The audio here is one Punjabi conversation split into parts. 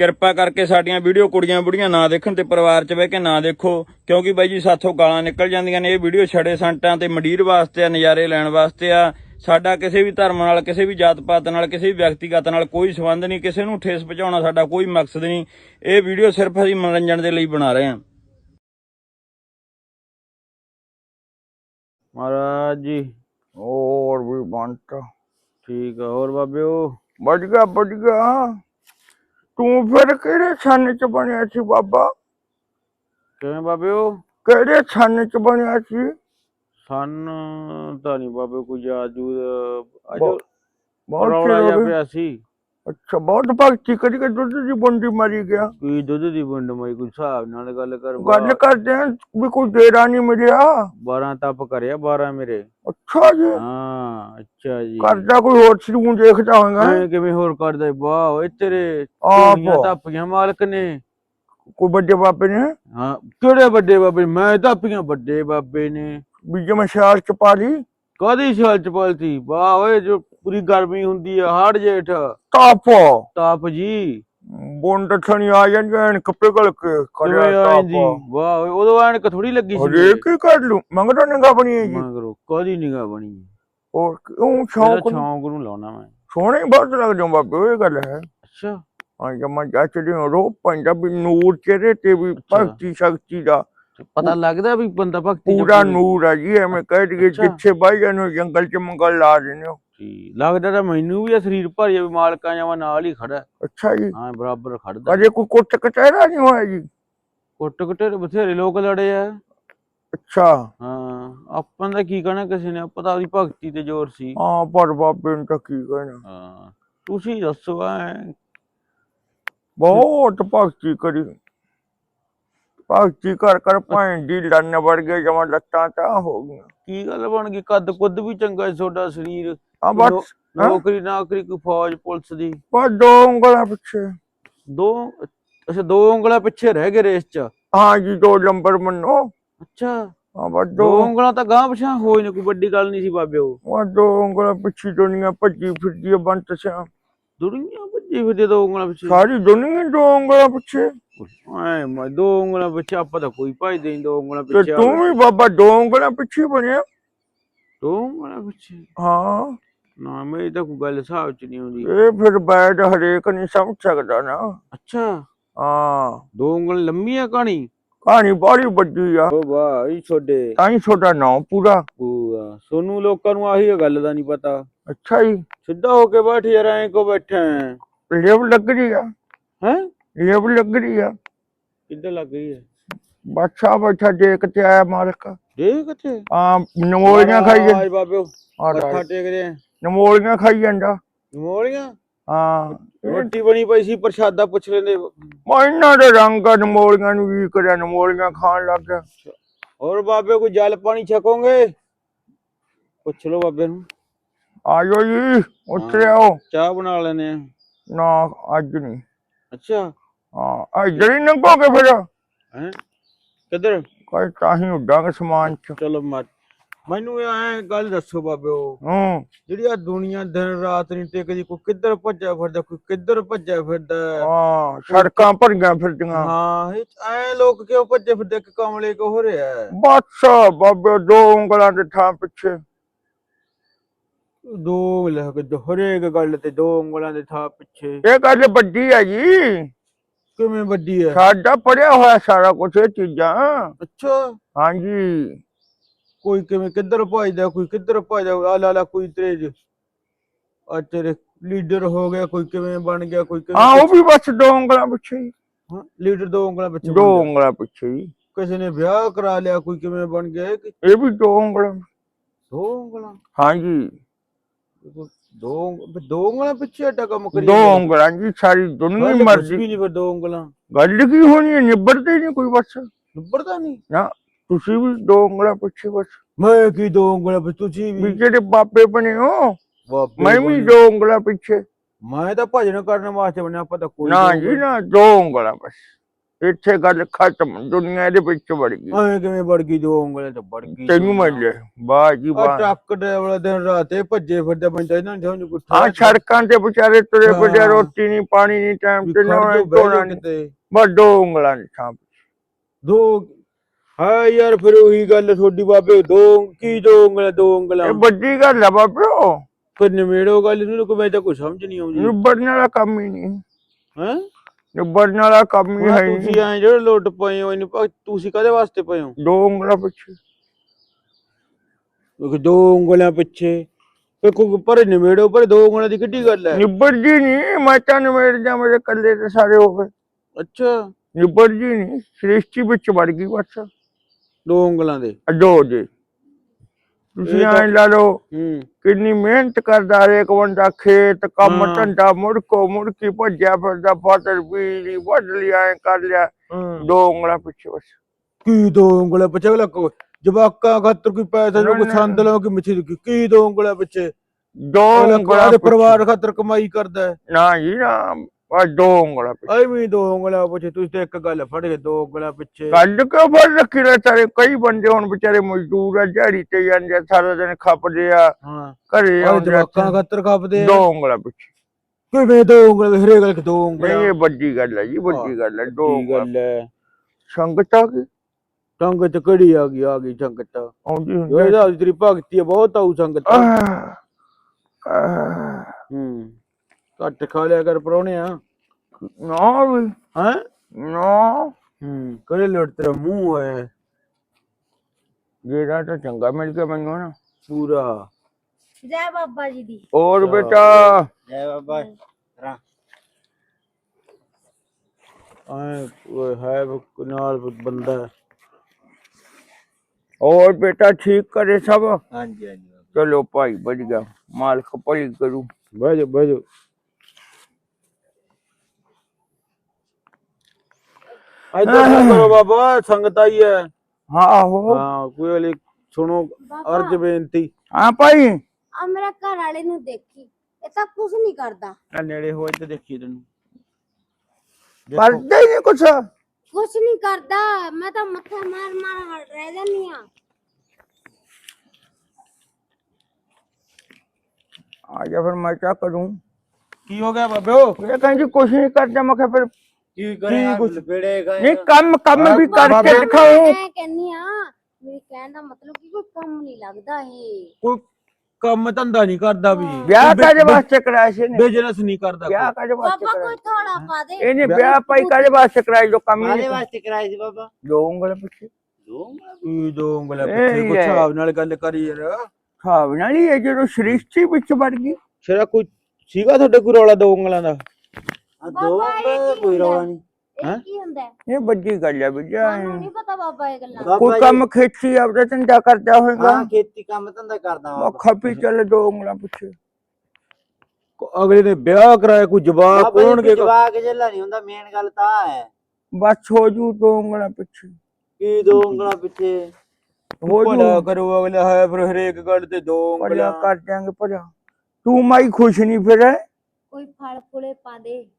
ਕਿਰਪਾ ਕਰਕੇ ਸਾਡੀਆਂ ਵੀਡੀਓ ਕੁੜੀਆਂ ਬੁੜੀਆਂ ਨਾ ਦੇਖਣ ਤੇ ਪਰਿਵਾਰ 'ਚ ਬਹਿ ਕੇ ਨਾ ਦੇਖੋ। ਕਿਉਂਕਿ ਬਾਈ ਜੀ ਸਾਥੋਂ ਗਾਲਾਂ ਨਿਕਲ ਜਾਂਦੀਆਂ ਨੇ। ਇਹ ਵੀਡੀਓ ਛੜੇ ਸੰਟਾਂ ਤੇ ਮੰਡੀਰ ਵਾਸਤੇ ਆ, ਨਜ਼ਾਰੇ ਲੈਣ ਵਾਸਤੇ ਆ। ਸਾਡਾ ਕਿਸੇ ਵੀ ਧਰਮ ਨਾਲ, ਕਿਸੇ ਵੀ ਜਾਤ ਪਾਤ ਨਾਲ, ਕਿਸੇ ਵੀ ਵਿਅਕਤੀਗਤ ਨਾਲ ਕੋਈ ਸੰਬੰਧ ਨਹੀਂ। ਕਿਸੇ ਨੂੰ ਠੇਸ ਪਹੁੰਚਾਉਣਾ ਸਾਡਾ ਕੋਈ ਮਕਸਦ ਨਹੀਂ। ਇਹ ਵੀਡੀਓ ਸਿਰਫ ਅਸੀਂ ਮਨੋਰੰਜਨ ਦੇ ਲਈ ਬਣਾ ਰਹੇ ਹਾਂ। ਮਹਾਰਾਜ ਜੀ, ਹੋਰ ਵੀ ਬੰਟ ਠੀਕ ਆ, ਹੋਰ ਬਾਬਿਓ? ਵੱਜ ਗਿਆ ਵੱਜ ਗਿਆ। ਤੂੰ ਫਿਰ ਕਿਹੜੇ ਛੰਨ ਚ ਬਣਿਆ ਸੀ ਬਾਬਾ? ਕਿਵੇਂ ਬਾਬਿਓ ਕਿਹੜੇ ਛੰਨ ਚ ਬਣਿਆ ਸੀ? ਸਨ ਤਾਂ ਨਹੀਂ ਬਾਬੇ ਕੋਈ ਅੱਜ ਬਹੁਤ- ਰੌਲਾ ਜਿਹਾ। ਪਿਆ ਸੀ। ਅੱਛਾ ਬਹੁਤ ਭਗਤੀ ਕਰੀ ਕੇ ਦੁੱਧ ਦੀ ਬੰਡੀ ਮਾਰੀ ਗਿਆ? ਕੋਈ ਦੁੱਧ ਦੀ ਵੰਡ ਮਈ ਕੋਈ ਹਿਸਾਬ ਨਾਲ ਗੱਲ ਕਰ ਗੱਲ ਕਰਦੇ ਆਂ ਵੀ ਕੋਈ ਦੇਰਾ ਨਹੀਂ ਮਿਲਿਆ? 12 ਤਪ ਕਰਿਆ 12 ਮੇਰੇ। ਅੱਛਾ ਜੀ? ਹਾਂ ਅੱਛਾ ਜੀ। ਕਰਦਾ ਕੋਈ ਹੋਰ ਸਰੂ ਦੇਖਦਾ ਹੋਵੇਗਾ ਐਂ ਕਿਵੇਂ ਹੋਰ ਕਰਦਾ ਵਾਹ ਓਏ ਤੇਰੇ ਆਪ। ਤਾਪੀਆਂ ਮਾਲਕ ਨੇ। ਕੋਈ ਵੱਡੇ ਬਾਬੇ ਨੇ? ਹਾਂ ਕਿਹੜੇ ਵੱਡੇ ਬਾਬੇ ਮੈਂ ਤਾਪੀਆਂ ਵੱਡੇ ਬਾਬੇ ਨੇ। ਵੀ ਜਿਵੇਂ ਸਿਆਲ ਚ ਪਾ ਲਈ ਕਾਦੀ ਛਾਲ ਚ ਪਲਤੀ? ਵਾਹ ਓਏ ਜੋ ਪੂਰੀ ਗਰਮੀ ਹੁੰਦੀ ਆ ਹਾੜ ਜੇਠ। ਤਾਪ ਤਾਪ ਜੀ। ਬੁੰਡ ਥਣੀ ਆ ਜਾਂਦੇ ਨੇ ਕੱਪੇ ਗਲ ਕੇ ਕਿਵੇਂ ਕਰਿਆ ਜੀ ਵਾਹ ਉਦੋਂ ਐਨਕ ਥੋੜੀ ਲੱਗੀ ਸੀ ਹਰੇ ਕੀ ਕਰ ਲੂ ਮੰਗਦਾ ਨਿਗਾ ਬਣੀ ਹੈ ਜੀ। ਮਗਰੋਂ ਕਾਦੀ ਨਿਗਾ ਬਣੀ ਹੋਰ ਕਿਉਂ ਸ਼ੌਂਕ ਨੂੰ- ਸ਼ੌਂਕ ਨੂੰ ਲਾਉਣਾ ਮੈਂ। ਸੋਹਣੇ ਬਹੁਤ ਲੱਗਦੇ ਹੋ ਬਾਬੇ ਇਹ ਗੱਲ ਹੈ। ਅੱਛਾ। ਹਾਂ ਜਮਾ ਹੋ ਰੋ ਪੰਜਾਬੀ ਨੂਰ ਚਿਹਰੇ ਤੇ ਵੀ। ਭਗਤੀ ਸ਼ਕਤੀ ਦਾ। ਪਤਾ ਲੱਗਦਾ ਵੀ ਬੰਦਾ ਭਗਤੀ ਪੂਰਾ ਨੂਰ ਹੈ ਜੀ ਐਵੇਂ ਕਹਿ ਦਈਏ। ਜਿੱਥੇ ਬਾਈ ਜਾਨੂੰ ਜੰਗਲ ਚ ਮੰਗਲ ਲਾ ਦਿੰਦੇ ਹੋ। ਠੀਕ ਲੱਗਦਾ ਤਾਂ ਮੈਨੂੰ ਵੀ ਆ ਸਰੀਰ ਭਾਰੀ ਆ ਵੀ ਮਾਲਕਾਂ ਜਾਵਾ ਨਾਲ ਹੀ ਖੜਾ ਅੱਛਾ ਜੀ। ਹਾਂ ਬਰਾਬਰ ਖੜਦਾ ਕਦੇ ਕੋਈ ਕੁੱਟ ਕਟਹਿਰਾ ਨਹੀਂ ਹੋਇਆ ਜੀ? ਕੁੱਟ ਕੁੱਟੇ ਬਥੇਰੇ ਲੋਕ ਲੜੇ ਆ। ਅੱਛਾ। ਹਾਂ ਆਪਾਂ ਦਾ ਕੀ ਕਹਿਣਾ ਕਿਸੇ ਨੇ? ਪਤਾ ਉਹਦੀ ਭਗਤੀ ਤੇ ਜ਼ੋਰ ਸੀ। ਹਾਂ ਪਰ ਬਾਬੇ ਨੂੰ ਤਾਂ ਕੀ ਕਹਿਣਾ? ਹਾਂ ਤੁਸੀਂ ਦੱਸੋ ਐ। ਬਹੁਤ ਭਗਤੀ ਕਰੀ। ਭਗਤੀ ਕਰ ਕਰ ਭਾਂ ਦੀ ਲੰਨ ਵੜ ਗਏ ਜਮਾ ਲੱਤਾਂ ਤਾਂ ਹੋ ਗਈਆਂ। ਕੀ ਗੱਲ ਬਣ ਗਈ? ਕੱਦ ਕੁੱਦ ਵੀ ਚੰਗਾ ਤੁਹਾਡਾ ਸਰੀਰ। ਆ ਬਸ? ਨੌਕਰੀ ਨਾਕਰੀ ਕੋਈ ਫੌਜ ਪੁਲਿਸ ਦੀ? ਬਸ ਦੋ ਉਂਗਲਾਂ ਪਿੱਛੇ। ਦੋ ਅੱਛਾ ਦੋ ਉਂਗਲਾਂ ਪਿੱਛੇ ਰਹਿ ਗਏ ਰੇਸ ਚ? ਹਾਂ ਜੀ ਦੋ ਨੰਬਰ ਮੰਨੋ। ਅੱਛਾ। ਹਾਂ ਬਸ ਦੋ ਦੋ। ਉਂਗਲਾਂ ਤਾਂ ਗਾਂ ਪਛਾਂ ਹੋਈ ਨਾ ਕੋਈ ਵੱਡੀ ਗੱਲ ਨਹੀਂ ਸੀ ਬਾਬਿਓ ਉਹ। ਦੋ ਉਂਗਲਾਂ ਪਿੱਛੇ ਦੁਨੀਆ ਭੱਜੀ ਫਿਰਦੀ ਬੰਤ ਸਿਆ। ਦੁਨੀਆ ਭੱਜੀ ਫਿਰਦੇ ਦੋ ਉਂਗਲਾਂ ਪਿੱਛੇ? ਸਾਰੀ ਦੁਨੀਆ ਦੋ ਉਂਗਲਾਂ ਪਿੱਛੇ। ਐ ਮੈਂ ਦੋ ਉਂਗਲਾਂ ਪਿੱਛੇ ਆਪਾਂ ਤਾਂ ਕੋਈ ਭਾਈ ਨਹੀਂ ਦੋ ਉਂਗਲਾਂ ਪਿੱਛੇ ਤੂੰ ਵੀ ਬਾਬਾ ਦੋ ਉਂਗਲਾਂ ਪਿੱਛੇ ਬਣਿਆ। ਦੋ ਉਂਗਲਾਂ ਪਿੱਛੇ? ਹਾਂ। ਨਾ ਮੇਰੀ ਤਾਂ ਕੋਈ ਗੱਲ ਹਿਸਾਬ ਚ ਨਹੀਂ ਆਉਂਦੀ। ਇਹ ਫਿਰ ਬੈਠ ਹਰੇਕ ਨਹੀਂ ਸਮਝ ਸਕਦਾ ਨਾ। ਅੱਛਾ। ਹਾਂ। ਦੋ ਉਂਗਲ ਲੰਮੀ ਆ ਕਹਾਣੀ? ਕਹਾਣੀ ਬੜੀ ਵੱਡੀ ਆ। ਓ ਇਹ ਛੋਡੇ ਤਾਂ ਹੀ ਛੋਟਾ ਨਾਂ ਪੂਰਾ। ਪੂਆ ਸੋਨੂੰ ਲੋਕਾਂ ਨੂੰ ਆਹੀ ਗੱਲ ਦਾ ਨਹੀਂ ਪਤਾ। ਅੱਛਾ ਜੀ। ਸਿੱਧਾ ਹੋ ਕੇ ਬੈਠ ਯਾਰ ਐਂ ਕੋ ਬੈਠਾ ਲੇਬ ਲੱਗ ਰਹੀ ਆ। ਹੈਂ? ਲੇਬ ਲੱਗ ਰਹੀ ਆ। ਕਿੱਧਰ ਲੱਗ ਗਈ ਹੈ ਬਾਦਸ਼ਾਹ ਬੈਠਾ ਦੇਖ ਤੇ ਆਇਆ ਮਾਲਕ। ਦੇਖ ਕਿੱਥੇ? ਆ ਨਮੋਲੀਆਂ ਖਾਈ ਜਾਂਦਾ ਆਜ ਬਾਬਿਓ ਆ ਮੱਥਾ ਟੇਕਦੇ ਆ ਨਮੋਲੀਆਂ ਖਾਈ ਜਾਂਦਾ। ਮੋਲੀਆਂ ਹਾਂ। ਰੋਟੀ ਬਣੀ ਪਈ ਸੀ ਪ੍ਰਸ਼ਾਦਾ ਪੁੱਛ ਲੈਂਦੇ। ਮੈਂ ਇਹਨਾਂ ਦੇ ਰੰਗ ਨਮੋਲੀਆਂ ਨੂੰ ਵੀ ਕਰਿਆ ਨਮੋਲੀਆਂ ਖਾਣ ਲੱਗ ਗਿਆ। ਹੋਰ ਬਾਬੇ ਕੋਈ ਜਲ ਪਾਣੀ ਛਕੋਗੇ? ਪੁੱਛ ਲਓ ਬਾਬੇ ਨੂੰ। ਆਜੋ ਜੀ ਉਤਰਿਓ ਚਾਹ ਬਣਾ ਲੈਨੇ ਆ। ਨਾ ਅੱਜ ਨਹੀਂ। ਅੱਛਾ। ਹਾਂ ਇੱਧਰ ਹੀ ਨੰਗੋਗੇ ਫਿਰ। ਹੈ? ਕਿੱਧਰ? ਕੋਈ ਤਾਂ ਹੀ ਉੱਡਾਂਗੇ ਸਮਾਨ ਚ। ਚਲੋ ਮਤ ਮੈਨੂੰ ਐ ਗੱਲ ਦੱਸੋ ਬਾਬਿਓ। ਹੂੰ। ਜਿਹੜੀ ਆ ਦੁਨੀਆ ਦਿਨ ਰਾਤ ਨਹੀਂ ਟਿਕਦੀ ਕੋਈ ਕਿੱਧਰ ਭੱਜਿਆ ਫਿਰਦਾ ਕੋਈ ਕਿੱਧਰ ਭੱਜਿਆ ਫਿਰਦਾ? ਹਾਂ ਸੜਕਾਂ ਭਰੀਆਂ ਫਿਰਦੀਆਂ। ਹਾਂ ਇਹ ਐ ਲੋਕ ਕਿਉਂ ਭੱਜੇ ਫਿਰਦੇ ਕਿ ਕਮਲੇ ਕੋ ਹੋ ਰਿਹਾ? ਬਸ ਬਾਬੇ ਦੋ ਉਂਗਲਾਂ ਦੇ ਥਾਂ ਪਿੱਛੇ। ਦੋ ਉਂਗਲਾਂ ਕਿ ਹਰੇਕ ਗੱਲ ਤੇ ਦੋ ਉਂਗਲਾਂ ਦੇ ਥਾਂ ਪਿੱਛੇ। ਇਹ ਗੱਲ ਵੱਡੀ ਹੈ ਜੀ। ਕਿਵੇਂ ਵੱਡੀ ਹੈ ਸਾਡਾ ਪੜਿਆ ਹੋਇਆ ਸਾਰਾ ਕੁਝ ਇਹ ਚੀਜ਼ਾਂ। ਅੱਛਾ। ਹਾਂਜੀ। ਕੋਈ ਕਿਵੇਂ ਕਿੱਧਰ ਭੱਜਦਾ ਕੋਈ ਕਿੱਧਰ ਭੱਜਦਾ ਆ ਲਾ ਲਾ ਕੋਈ ਤੇਰੇ ਜ- ਆ ਤੇਰੇ ਲੀਡਰ ਹੋ ਗਿਆ ਕੋਈ ਕਿਵੇਂ ਬਣ ਗਿਆ ਕੋਈ ਕਿਵੇਂ ਹਾਂ ਉਹ ਵੀ ਬਸ ਦੋ ਉਂਗਲਾਂ ਪਿੱਛੇ ਹੀ। ਹਾਂ, ਲੀਡਰ ਦੋ ਉਂਗਲਾਂ ਪਿੱਛੇ ਦੋ ਬਣ ਗਿਆ। ਉਂਗਲਾਂ ਪਿੱਛੇ ਹੀ। ਕਿਸੇ ਨੇ ਵਿਆਹ ਕਰਾ ਲਿਆ ਕੋਈ ਕਿਵੇਂ ਬਣ ਗਿਆ ਇਹ ਕਿ? ਇਹ ਵੀ ਦੋ ਉਂਗਲਾਂ। ਦੋ ਉਂਗਲਾਂ? ਹਾਂਜੀ। ਦੋ ਉਂਗ- ਦੋ ਉਂਗਲਾਂ ਪਿੱਛੇ ਏਡਾ ਕੰਮ ਕਰੀ ਦੋ ਜਾਂਦਾ। ਉਂਗਲਾਂ ਜੀ ਸਾਰੀ ਦੁਨੀਆ ਗੱਲ ਕੁਛ ਮਰਜ਼ੀ ਵੀ ਨਹੀਂ ਫਿਰ ਦੋ ਉਂਗਲਾਂ। ਗੱਲ ਕੀ ਹੋਣੀ ਹੈ? ਨਿਬੜਦੇ ਨਹੀਂ ਕੋਈ ਬਸ। ਨਿਬੜਦਾ ਨਹੀਂ? ਤੁਸੀਂ ਵੀ ਦੋ ਉਂਗਲਾਂ ਪਿੱਛੇ ਬਸ। ਮੈਂ ਕੀ ਦੋ ਉਂਗਲਾਂ ਪਿੱਛੇ? ਤੁਸੀਂ ਵੀ ਵੀ ਜਿਹੜੇ ਬਾਬੇ ਬਣੇ ਹੋ ਬਾਬੇ ਮੈਂ ਵੀ। ਦੋ ਉਂਗਲਾਂ ਪਿੱਛੇ। ਮੈਂ ਤਾਂ ਭਜਨ ਕਰਨ ਵਾਸਤੇ ਬਣਿਆ ਆਪਾਂ ਤਾਂ ਕੋਈ ਨਾ ਜੀ ਨਾ ਦੋ ਉਂਗਲਾਂ ਬਸ। ਇੱਥੇ ਗੱਲ ਖਤਮ ਦੁਨੀਆ ਦੇ ਵਿੱਚ ਵੜ ਗਈ। ਐ ਕਿਵੇਂ ਵੜ ਗਈ ਦੋ ਉਂਗਲਾਂ ਤੇ ਵੜ ਗਈ। ਤੈਨੂੰ ਮੈਂ ਲੈ ਵਾਹ ਜੀ ਆ ਵਾਹ। ਟਰੱਕ ਡਰਾਈਵਰ ਦਿਨ ਰਾਤ ਭੱਜੇ ਫਿਰਦੇ ਬੰਦਾ ਇਹਨਾਂ ਨੇ ਸਮਝ ਕੁੱਠਾ ਆ ਸੜਕਾਂ ਤੇ ਵਿਚਾਰੇ ਤੁਰੇ ਫਿਰਦੇ ਹਾਂ। ਰੋਟੀ ਨਹੀਂ ਪਾਣੀ ਨਹੀਂ ਟਾਈਮ ਤੇ ਨਾ ਧੋਣਾ ਨਹੀਂ ਬਸ ਦੋ ਉਂਗਲਾਂ ਨੇ ਛਾਪ ਦੋ ਹਾਂ ਯਾਰ ਫਿਰ ਉਹੀ ਗੱਲ ਤੁਹਾਡੀ ਬਾਬੇ ਦੋ ਕੀ ਦੋ ਉਂਗਲਾਂ ਦੋ ਉਂਗਲਾਂ। ਇਹ ਵੱਡੀ ਗੱਲ ਆ ਬਾਬਿਓ ਫਿਰ ਨਿਮੇੜੋ ਗੱਲ ਨੂੰ ਕੋਈ ਮੈਂ ਤਾਂ ਕੁਝ ਸਮਝ ਨਹੀਂ ਆਉਂਦੀ। ਨਿਬੜਨ ਵਾਲਾ ਕੰਮ ਹੀ ਨਹੀਂ। ਹੈ? ਨਿਬੜਨ ਵਾਲਾ ਕੰਮ ਹੀ ਹੈ ਤੁਸੀਂ ਐ ਜਿਹੜੇ ਲੁੱਟ ਪਏ ਹੋ ਇਹਨੂੰ ਭਾ- ਤੁਸੀਂ ਕਦੇ ਵਾਸਤੇ ਪਏ ਹੋ? ਦੋ ਉਂਗਲਾਂ ਪਿੱਛੇ। ਕਿਉਂਕਿ ਦੋ ਉਂਗਲਾਂ ਪਿੱਛੇ। ਫਿਰ ਕੋਈ ਪਰ ਨਿਮੇੜੋ ਪਰ ਦੋ ਉਂਗਲਾਂ ਦੀ ਕਿੱਡੀ ਗੱਲ ਹੈ? ਨਿਬੜ ਜੀ ਨਹੀਂ ਮੈਂ ਤਾਂ ਨਿਬੜ ਜਾ ਮੇਰੇ ਕੱਲੇ ਤੇ ਸਾਰੇ ਹੋ ਗਏ। ਅੱਛਾ। ਨਿਬੜ ਜੀ ਨਹੀਂ ਸ੍ਰਿਸ਼ਟੀ ਵਿੱਚ ਵੜ ਗਈ ਬਸ। ਦੋ ਉਂਗਲਾਂ ਦੇ। ਅਡੋ ਜੀ। ਤੁਸੀਂ ਐਂ ਲਾ ਲਓ ਹੂੰ। ਕਿੰਨੀ ਮਿਹਨਤ ਕਰਦਾ ਹਰੇਕ ਬੰਦਾ ਖੇਤ ਕੰਮ ਹਾਂ। ਧੰਦਾ ਮੁੜਕੋ ਮੁੜਕੀ ਭੱਜਿਆ ਫਿਰਦਾ ਫਸਲ ਬੀਜੀ ਵੱਢ ਲਿਆ ਐਂ ਕਰ ਲਿਆ। ਦੋ ਉਂਗਲਾਂ ਪਿੱਛੇ ਬਸ। ਕੀ ਦੋ ਉਂਗਲਾਂ ਪਿੱਛੇ? ਲੱਗੋ ਜਵਾਕਾਂ ਖਾਤਰ ਕੋਈ ਪੈਸਾ ਜੋ ਕੋਈ ਨਾ, ਸੰਦ ਲਓ ਕਿ ਮਿੱਛੀ ਕੀ ਕੀ ਦੋ ਉਂਗਲਾਂ ਪਿੱਛੇ? ਦੋ ਅਗਲਾ ਉਂਗਲਾਂ ਦੇ ਪਿੱਛੇ। ਪਰਿਵਾਰ ਖਾਤਰ ਕਮਾਈ ਕਰਦਾ ਹੈ। ਨਾ ਜੀ ਨਾ। ਬਸ ਦੋ ਉਂਗਲਾਂ ਪਿੱਛੇ। ਐਵੇਂ ਦੋ ਉਂਗਲਾਂ ਪਿੱਛੇ ਤੁਸੀਂ ਤੇ ਇੱਕ ਗੱਲ ਫੜ ਕੇ ਦੋ ਉਂਗਲਾਂ ਪਿੱਛੇ। ਕੱਢ ਕੇ ਫੜ ਰੱਖੀ ਲੈ ਸਾਰੇ? ਕਈ ਬੰਦੇ ਹੁਣ ਵਿਚਾਰੇ ਮਜ਼ਦੂਰ ਆ ਦਿਹਾੜੀ ਤੇ ਜਾਂਦੇ ਆ, ਸਾਰਾ ਦਿਨ ਖੱਪਦੇ ਆ ਹਾਂ। ਘਰੇ ਆਹ ਆਉਂਦੇ ਆ ਜਵਾਕਾਂ ਖਾਤਰ ਖਾਪਦੇ ਦੋ ਉਂਗਲਾਂ ਪਿੱਛੇ। ਕਿਵੇਂ ਦੋ ਉਂਗਲਾਂ ਹਰੇਕ ਗੱਲ ਦੋ ਨਹੀਂ ਉਂਗਲਾਂ ਇਹ ਵੱਡੀ ਗੱਲ ਹੈ ਜੀ ਵੱਡੀ ਗੱਲ ਹੈ ਦੋ ਕੀ ਉਂਗਲਾਂ ਗੱਲ ਹੈ ਸੰਗਤ ਆ ਗਈ? ਟੰਗ ਚ ਕੜੀ ਆ ਗਈ ਆ ਗਈ ਸੰਗਤ। ਆਉਂਦੀ ਹੁੰਦੀ ਆ। ਇਹਦਾ ਤੇਰੀ ਭਗਤੀ ਆ, ਬਹੁਤ ਆਉ ਸੰਗਤ। ਆਹ, ਆਹ, ਹੂੰ। ਘੱਟ ਖਾ ਲਿਆ ਕਰ ਪਰੋਣਿਆ। ਨਾ ਵੀ। ਹੈ? ਨਾ। ਹੂੰ ਕਰੇ ਲੁੱਟ ਤੇਰਾ ਮੂੰਹ ਹੋਇਆ। ਜਿਹੜਾ ਤਾਂ ਚੰਗਾ ਮਿਲ ਗਿਆ ਮੈਨੂੰ ਨਾ। ਪੂਰਾ। ਜੈ ਬਾਬਾ ਜੀ ਦੀ। ਹੋਰ ਬੇਟਾ। ਜੈ ਬਾਬਾ ਆਏ ਉਹ ਹੈ ਉਹ ਨਾਲ ਬੰਦਾ। ਹੋਰ ਬੇਟਾ ਠੀਕ ਕਰੇ ਸਭ? ਹਾਂਜੀ ਹਾਂਜੀ ਚਲੋ ਭਾਈ ਵੱਜ ਗਿਆ ਮਾਲਕ ਭਲੀ ਕਰੂ। ਬਹਿ ਜਾ ਬਹਿ ਜਾ ਇੱਧਰ ਨੂੰ ਕਰੋ ਬਾਬਾ ਸੰਗਤ ਆਈ ਹੈ। ਹਾਂ ਹੋ ਹਾਂ ਕੋਈ ਵਾਲੀ ਸੁਣੋ ਅਰਜ ਬੇਨਤੀ। ਹਾਂ ਭਾਈ। ਆ ਮੇਰਾ ਘਰ ਵਾਲੇ ਨੂੰ ਦੇਖੀ ਇਹ ਤਾਂ ਕੁਝ ਨਹੀਂ ਕਰਦਾ। ਆ ਨੇੜੇ ਹੋਏ ਤੇ ਦੇਖੀ ਤੈਨੂੰ। ਹੀ ਨਹੀਂ ਕੁਛ। ਕੁਝ ਨਹੀਂ ਕਰਦਾ ਮੈਂ ਤਾਂ ਮੱਥਾ ਮਾਰ ਮਾਰ ਹਟ ਰਹਿ ਜਾਂਦੀ ਆ ਆ ਜਾ ਫਿਰ ਮੈਂ ਕਿਆ ਕਰੂੰ? ਕੀ ਹੋ ਗਿਆ ਬਾਬਿਓ? ਇਹ ਕਹਿੰਦੀ ਕੁਛ ਨਹੀਂ ਕਰਦਾ ਮੈਂ ਕਿਹਾ ਫਿਰ ਕੀ ਕਰੇ ਕੁਛ? ਬੇੜੇ ਨਹੀਂ ਕੰਮ ਕੰਮ ਵੀ ਕਰਕੇ ਬਾਬੇ- ਦਿਖਾਉ ਮੈਂ ਕਹਿੰਨੀ ਆ ਮੇਰੇ ਕਹਿਣ ਦਾ ਮਤਲਬ ਕਿ ਕੋਈ ਕੰਮ ਨਹੀਂ ਲੱਗਦਾ ਇਹ। ਕੋਈ ਕੰਮ ਧੰਦਾ ਨਹੀਂ ਕਰਦਾ ਵੀ। ਵਿਆਹ ਕਾਦੇ ਵਾਸਤੇ ਕਰਾਇਆ ਸੀ ਨੇ ਬਿਜ਼ਨਸ ਨਹੀਂ ਕਰਦਾ ਵਿਆਹ ਕਾਦੇ ਵਾਸਤੇ ਬਾਬਾ ਕਰਾਇਆ? ਕੋਈ ਥੋੜਾ ਪਾ ਦੇ। ਇਹਨੇ ਵਿਆਹ ਭਾਈ ਕਾਦੇ ਵਾਸਤੇ ਕਰਾਇਆ ਜੋ ਕੰਮ ਕਾਹਦੇ ਨਹੀਂ ਵਾਸਤੇ ਕਰਾਈ ਸੀ ਬਾਬਾ? ਦੋ ਉਂਗਲ ਪਿੱਛੇ। ਦੋ ਕੀ ਦੋ ਉਂਗਲਾਂ ਇਹ ਪਿੱਛੇ? ਹੀ ਕੁਛ ਹੈ। ਹਿਸਾਬ ਨਾਲ ਗੱਲ ਕਰੀ ਯਾਰ। ਖਾਵ ਨਾਲ ਹੀ ਇਹ ਜਦੋਂ ਸ੍ਰਿਸ਼ਟੀ ਵਿੱਚ ਵੜ ਗਈ। ਸ਼ਰਾ ਕੋਈ ਸੀਗਾ ਤੁਹਾਡੇ ਕੋਈ ਰੌਲਾ ਦੋ ਉਂਗਲਾਂ ਦਾ? ਆ ਦੋ ਬਾਬਾ, ਇਹ ਕੀ ਕੋਈ ਰੌਲਾ ਹੁੰਦਾ? ਨਹੀਂ। ਹੈਂ? ਇਹ ਕੀ ਹੁੰਦਾ? ਹੈ? ਇਹ ਵੱਡੀ ਗੱਲ ਹੈ ਵਿਜਾ ਤੁਹਾਨੂੰ ਨਹੀਂ ਪਤਾ ਬਾਬਾ ਇਹ ਗੱਲਾਂ ਬਾਬਾ ਕੋਈ ਜੀ- ਕੰਮ ਖੇਤੀ ਆਪਦਾ ਧੰਦਾ ਕਰਦਾ ਹੋਵੇਗਾ ਹਾਂ ਖੇਤੀ ਕੰਮ ਧੰਦਾ ਕਰਦਾ ਉਹ ਬਾਬਾ ਖੱਪੀ ਚੱਲ ਦੋ ਉਂਗਲਾਂ ਪਿੱਛੇ। ਅਗਲੇ ਨੇ ਵਿਆਹ ਕਰਾਇਆ ਕੋਈ ਜਵਾਬ ਬਾਬਾ ਜੀ ਹੋਣਗੇ ਜਵਾਕ ਜੱਲਾ ਨਹੀਂ ਹੁੰਦਾ ਮੇਨ ਗੱਲ ਤਾਂ ਆਹ ਹੈ। ਬਸ ਹੋ ਜੂ ਦੋ ਉਂਗਲਾਂ ਪਿੱਛੇ। ਕੀ ਦੋ ਉਂਗਲਾਂ ਪਿੱਛੇ? ਹੋ ਭਲਾ ਜੂ ਕਰੋ ਅਗਲਾ ਹੈ ਫਿਰ ਹਰੇਕ ਗੱਲ ਤੇ ਦੋ ਭਲਾ ਉਂਗਲਾਂ। ਕਰ ਦਿਆਂਗੇ ਭਲਾ। ਤੂੰ ਮਾਈ ਖੁਸ਼ ਨਹੀਂ ਫਿਰ। ਕੋਈ ਫਲ ਫੁਲੇ ਪਾ ਦੇ।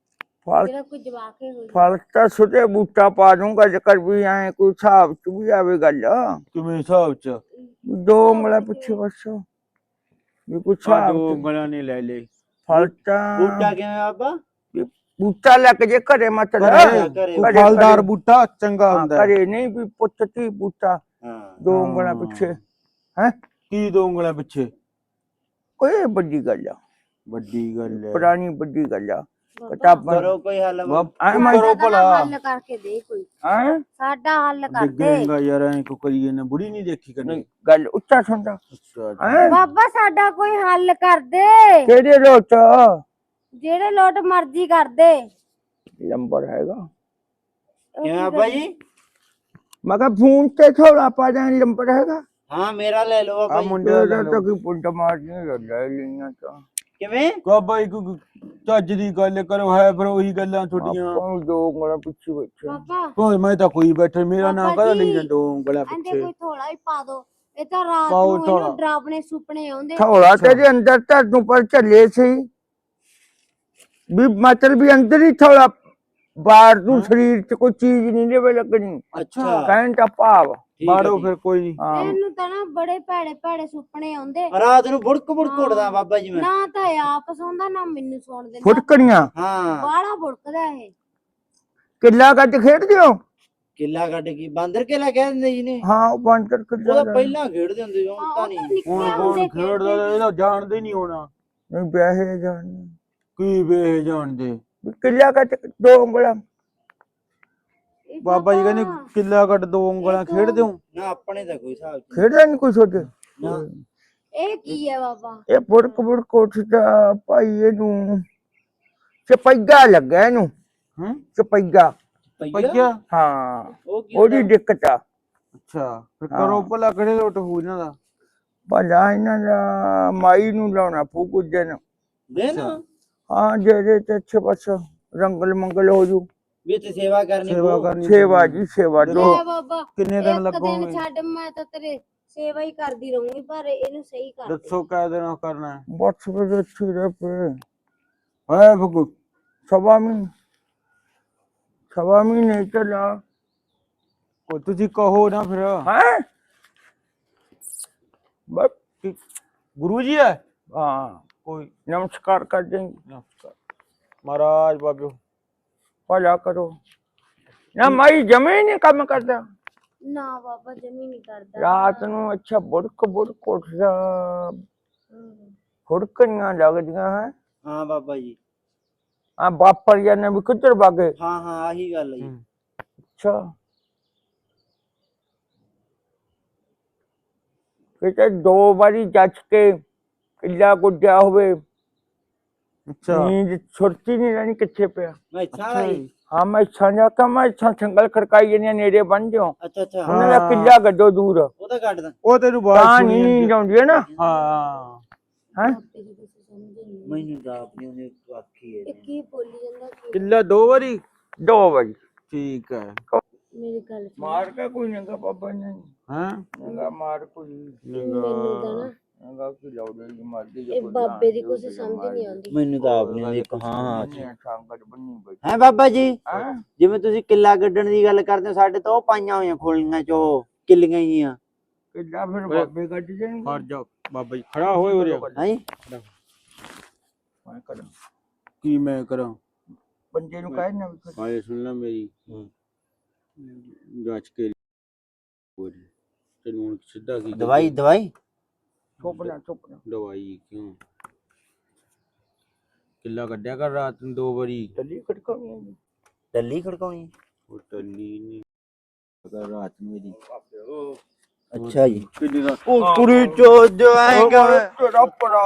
ਫਲ ਜਿਹੜਾ ਕੋਈ ਜਵਾਕੇ ਹੋ ਫਲ ਤਾਂ ਸੁਦੇ ਬੂਟਾ ਪਾ ਦੂੰਗਾ ਜੇਕਰ ਵੀ ਐ ਕੋਈ ਹਿਸਾਬ ਚ ਵੀ ਆਵੇ ਗੱਲ। ਕਿਵੇਂ ਹਿਸਾਬ ਚ? ਦੋ ਉਂਗਲਾਂ ਪਿੱਛੇ ਬਸ। ਵੀ ਕੁਛ ਆ ਦੋ ਉਂਗਲਾਂ ਨਹੀਂ ਲੈ ਲੈ ਫਲ ਤਾਂ ਬੂਟਾ ਕਿਵੇਂ ਬਾਬਾ? ਬੂਟਾ ਲੱਗ ਜੇ ਘਰੇ ਮਤਲਬ ਫਲਦਾਰ। ਬੂਟਾ ਚੰਗਾ ਹੁੰਦਾ। ਘਰੇ ਨਹੀਂ ਵੀ ਪੁੱਤ ਤੀ ਬੂਟਾ। ਹਾਂ। ਦੋ ਉਂਗਲਾਂ ਪਿੱਛੇ। ਹੈ? ਕੀ ਦੋ ਉਂਗਲਾਂ ਪਿੱਛੇ? ਕੋਈ ਵੱਡੀ ਗੱਲ ਆ। ਵੱਡੀ ਗੱਲ ਹੈ ਪੁਰਾਣੀ ਵੱਡੀ ਗੱਲ ਆ। ਬਾਬਾ, ਕਿਤਾਬਾਂ ਕਰੋ ਕੋਈ ਹੱਲ ਬਾਬਾ। ਐ ਮੈਂ ਕਰੋ ਸਾਡਾ ਤਾਂ ਭਲਾ ਹੱਲ ਕਰਕੇ ਦੇ ਕੋਈ। ਹੈਂ? ਸਾਡਾ ਹੱਲ ਕਰ ਦੇ ਡਿੱਗੇਗਾ ਯਾਰ ਐ ਕੋ ਕਰੀਏ ਨਾ ਬੁੜੀ ਨਹੀਂ ਦੇਖੀ ਕਦੇ। ਨਹੀਂ ਗੱਲ ਉੱਚਾ ਸੁਣਦਾ। ਅੱਛਾ ਹੈਂ? ਬਾਬਾ ਸਾਡਾ ਕੋਈ ਹੱਲ ਕਰ ਦੇ ਕਿਹੜੇ ਰੋਟ ਜਿਹੜੇ ਲੋਟ ਮਰਜ਼ੀ ਕਰ ਦੇ ਨੰਬਰ ਹੈਗਾ। ਉਹ ਕਿਵੇਂ ਕੀ ਬਾਬਾ ਕਰੀਏ? ਜੀ ਮੈਂ ਕਿਹਾ ਫੋਨ ਤੇ ਥੋੜਾ ਪਾ ਜਾਂ ਨੰਬਰ ਹੈਗਾ। ਹਾਂ ਮੇਰਾ ਲੈ ਲਓ ਆ ਬਾਬਾ ਜੀ। ਮੁੰਡੇ ਦਾ ਤਾਂ ਕੋਈ ਪੁੰਟ ਮਾਰਨੀ ਲੈ ਲਈਆਂ ਤਾਂ। ਕਿਵੇਂ? ਕਾ ਬਾਈ ਕੋਈ ਚੱਜ ਦੀ ਗੱਲ ਕਰੋ ਹੈ ਫਿਰ ਉਹੀ ਗੱਲਾਂ ਆਪਾਂ ਨੂੰ ਦੋ ਉਂਗਲਾਂ ਪਿੱਛੇ ਬੈਠੇ ਕੋਈ ਮੈਂ ਤਾਂ ਕੋਈ ਬੈਠਾ ਮੇਰਾ ਨਾਂ ਕਹਦਾ ਲਈ ਜੀ, ਜਾਂ ਦੋ ਉਂਗਲਾਂ ਪਿੱਛੇ। ਕੋਈ ਥੋੜਾ ਹੀ ਪਾ ਦੋ। ਇਹ ਤਾਂ ਰਾਤ ਪਾਓ ਨੂੰ ਥੋੜ੍ਹਾ। ਇਹਨੂੰ ਡਰਾਵਣੇ ਸੁਪਨੇ ਆਉਂਦੇ। ਥੋੜਾ ਤੇਰੇ ਅੰਦਰ ਤਾਂ ਤੂੰ ਪਰ ਚੱਲੇ ਸੀ। ਵੀ ਮਤਲਬ ਵੀ ਅੰਦਰ ਹੀ ਥੋੜਾ ਬਾਹਰ ਨੂੰ ਸਰੀਰ 'ਚ ਕੋਈ ਚੀਜ਼ ਨਹੀਂ ਦੇਵੇ ਲੱਗਣੀ ਅੱਛਾ। ਕਹਿਣ ਦਾ ਭਾਵ। ਬਾੜੋ। ਫਿਰ ਕੋਈ ਨਹੀਂ ਹਾਂ। ਇਹਨੂੰ ਤਾਂ ਨਾ ਬੜੇ ਭੈੜੇ ਭੈੜੇ ਸੁਪਨੇ ਆਉਂਦੇ। ਰਾਤ ਨੂੰ ਬੁੜਕ ਬੁੜਕ ਉੱਡਦਾ ਬਾਬਾ ਜੀ ਮੈਂ। ਨਾ ਤਾਂ ਇਹ ਆਪ ਸੌਂਦਾ ਨਾ ਮੈਨੂੰ ਸੌਣ ਦਿੰਦਾ। ਫੁਟਕਣੀਆਂ ਹਾਂ। ਬਾਹਲਾ ਬੁੜਕਦਾ ਇਹ। ਕਿੱਲਾ ਗੱਜ ਖੇਡਦੇ ਹੋ? ਕਿੱਲਾ ਕੱਢ ਕੇ? ਬਾਂਦਰ ਕਿੱਲਾ ਕਹਿ ਦਿੰਦੇ ਜੀ ਨੇ ਹਾਂ ਉਹ ਬਾਂਦਰ ਕਿੱਲਾ ਉਹ ਤਾਂ ਪਹਿਲਾਂ ਖੇਡਦੇ ਹੁੰਦੇ ਸੀ ਹੁਣ ਤਾਂ ਨਹੀਂ। ਤਾਂ ਹੁਣ ਹੁੰਦੇ ਕੌਣ ਖੇਡਦਾ ਇਹਦਾ ਜਾਣਦੇ ਨਹੀਂ ਹੋਣਾ। ਨਹੀਂ ਵਿਆਹੇ ਜਾਣ ਕੀ ਵੇ ਜਾਣਦੇ? ਕਿੱਲਾ ਗੱਜ ਦੋ ਉਂਗਲਾਂ। ਇਹ ਬਾਬਾ ਜੀ ਕਹਿੰਦੇ ਕਿੱਲਾ ਕੱਟ ਦੋ ਉਂਗਲਾਂ ਖੇਡਦੇ ਹੋ? ਨਾ ਆਪਣੇ ਤਾਂ ਕੋਈ ਹਿਸਾਬ ਨਹੀਂ ਖੇਡਦਾ ਨਹੀਂ ਕੋਈ ਛੋਟੇ? ਨਾ। ਇਹ ਕੀ ਹੈ ਬਾਬਾ? ਇਹ ਬੁੜਕ ਬੁੜਕ ਉੱਠਦਾ ਭਾਈ ਇਹਨੂੰ। ਚਪਈਆ ਲੱਗਾ ਇਹਨੂੰ। ਹਾਂ? ਚਪਈਆ ਪਈਆ ਪਈਆ ਹਾਂ। ਉਹ ਕੀ ਉਹਦੀ? ਦਿੱਕਤ ਆ। ਅੱਛਾ ਫਿਰ ਕਰੋ। ਭਲਾ ਕਿਹੜੇ ਲੋਟ ਹੋ ਇਹਨਾਂ ਦਾ? ਭਲਾ ਇਹਨਾਂ ਦਾ ਮਾਈ ਨੂੰ ਲਾਉਣਾ ਫੂਕ ਦਿਨ। ਦੇ ਨਾ ਹਾਂ ਜਿਹੜੇ ਤੇ ਅੱਛੇ ਬਸ ਰੰਗਲ ਮੰਗਲ ਹੋ ਜੂ। ਵੀ ਤੇ ਸੇਵਾ ਕਰਨੀ ਸੇਵਾ ਪਊ। ਕਰਨੀ ਸੇਵਾ ਜੀ ਸੇਵਾ ਲੈ ਬਾਬਾ ਕਿੰਨੇ ਦਿਨ ਇੱਕ ਦਿਨ ਲੱਗੋਗੇ? ਛੱਡ ਮੈਂ ਤਾਂ ਤੇਰੇ ਸੇਵਾ ਹੀ ਕਰਦੀ ਰਹੂੰਗੀ ਪਰ ਇਹਨੂੰ ਸਹੀ ਕਰ ਦੇ। ਦੱਸੋ ਕਿਆ ਦਿਨ ਕਰਨਾ ਹੈ? ਬਸ ਫਿਰ ਅੱਛੀ ਰਹੇ ਪਏ। ਹੈ ਭਗੂ ਸਵਾ ਮਹੀਨੇ। ਸਵਾ ਮਹੀਨੇ ਚਲਾ ਕੋਈ ਤੁਸੀਂ ਕਹੋ ਨਾ ਫਿਰ। ਹੈ? ਬਸ ਕਿ ਗੁਰੂ ਜੀ ਹੈ? ਹਾਂ। ਕੋਈ ਨਮਸਕਾਰ ਕਰ ਦੇं ਨਮਸਕਾਰ। ਮਹਾਰਾਜ ਬਾਬਿਓ ਭਲਾ ਕਰੋ। ਨਾ ਮਾਈ ਜਮੇ ਨਹੀਂ ਕੰਮ ਕਰਦਾ। ਨਾ ਬਾਬਾ ਜਮੀ ਨਹੀਂ ਕਰਦਾ। ਰਾਤ ਨੂੰ ਅੱਛਾ ਬੁੜਕ ਬੁੜਕ ਉੱਠਦਾ। ਹਮ। ਫੁੜਕਣੀਆਂ ਲੱਗਦੀਆਂ ਹੈ। ਹਾਂ ਬਾਬਾ ਜੀ। ਆ ਬਾਪਰ ਜਾਨੇ ਵੀ ਕਿੱਧਰ ਭਾਗੇ ਹਾਂ ਹਾਂ ਆਹੀ ਗੱਲ ਹੈ ਜੀ। ਅੱਛਾ। ਕਿਤੇ ਦੋ ਵਾਰੀ ਜੱਜ ਕੇ ਕਿੱਲਾ ਗੁੱਜਿਆ ਹੋਵੇ। ਅੱਛਾ। ਨੀਂਦ ਛੁੱਟੀ ਨਹੀਂ ਰਹਿਣੀ ਕਿੱਥੇ ਪਿਆ। ਮੈਂ ਇੱਛਾ ਅੱਛਾ ਜੀ। ਜੀ ਹਾਂ ਮੈਂ ਸਾਂਝਾ ਕਮਾ ਇੱਥਾਂ ਸੰਗਲ ਖੜਕਾਈ ਜਾਂਦੀਆਂ ਨੇੜੇ ਬਣ ਜਾਓ। ਅੱਛਾ ਅੱਛਾ। ਉਹਨਾਂ ਦਾ ਕਿੱਲਾ ਗੱਡੋ ਦੂਰ। ਉਹ ਤਾਂ ਕੱਢ ਦਾਂ ਉਹ ਤੈਨੂੰ ਬਾਤ ਤਾਂ ਸੁਣੀ ਨੀਂਦ ਆਉਂਦੀ ਹੈ ਨਾ। ਹਾਂ। ਹੈ? ਨਹੀਂ। ਮੈਨੂੰ ਤਾਂ ਆਪਣੀ ਉਹਨੇ ਆਖੀ ਹੈ ਇਹ ਕੀ ਬੋਲੀ ਜਾਂਦਾ ਕੀ? ਕਿੱਲਾ ਦੋ ਵਾਰੀ? ਦੋ ਵਾਰੀ। ਠੀਕ ਹੈ। ਮੇਰੀ ਗੱਲ ਸੁਣ। ਮਾਰ ਕੇ ਕੋਈ ਨੰਗਾ ਬਾਬਾ ਨੇ ਹਾਂ? ਨੰਗਾ ਮਾਰ ਕੋਈ ਮੈਨੂੰ ਤਾਂ ਨਾ ਨੰਗਾ ਕੀ ਲਾਉਦੇ ਜੀ ਮਾਰਦੀ ਇਹ ਬਾਬੇ ਦੀ ਕੁਛ ਸਮਝ ਨਹੀਂ ਆਉਂਦੀ। ਮੈਨੂੰ ਤਾਂ ਆਪਣੀ ਉਹਨੇ ਇੱਕ ਹਾਂ ਹਾਂ ਸੰਗਤ ਬੰਨੀ ਬਈ। ਹੈ ਬਾਬਾ ਜੀ? ਹਾਂ? ਜਿਵੇਂ ਤੁਸੀਂ ਕਿੱਲਾ ਗੱਡਣ ਦੀ ਗੱਲ ਕਰਦੇ ਹੋ ਸਾਡੇ ਤਾਂ ਉਹ ਪਾਈਆਂ ਹੋਈਆਂ ਖੋਲੀਆਂ ਚ ਉਹ ਕਿੱਲੀਆਂ ਹੀ ਆ ਕਿੱਲਾ ਫਿਰ ਬਾਬੇ ਗੱਡ ਦੇਣਗੇ ਹਟ ਜਾ ਬਾਬਾ ਜੀ ਖੜਾ ਹੋਏ ਉਰੇ। ਹੈ? ਮੈਂ ਕਰਾਂ। ਕੀ ਮੈਂ ਕਰਾਂ? ਬੰਦੇ ਨੂੰ ਕਹਿ ਨਾ ਹਾਏ ਸੁਣ ਲੈ ਮੇਰੀ। ਜਾਂਚ ਕੇ। ਹੋਰ ਤੈਨੂੰ ਸਿੱਧਾ ਕੀ ਦਵਾਈ ਦਵਾਈ? ਚੁੱਪ ਨਾ ਚੁੱਪ ਨਾ। ਦਵਾਈ ਕਿਉਂ? ਕਿੱਲਾ ਕੱਢਿਆ ਕਰ ਰਾਤ ਨੂੰ ਦੋ ਵਾਰੀ। ਚੱਲੀ ਖੜਕਾਉਣੀ ਹੈ। ਟੱਲੀ ਖੜਕਾਉਣੀ? ਉਹ ਟੱਲੀ ਨਹੀਂ ਕਰ ਰਾਤ ਨੂੰ ਇਹਦੀ ਅੱਛਾ ਜੀ। ਉਹ ਕੁੜੀ ਚੋ ਜੋ ਆਏਗਾ ਤੇਰਾ ਪੜਾ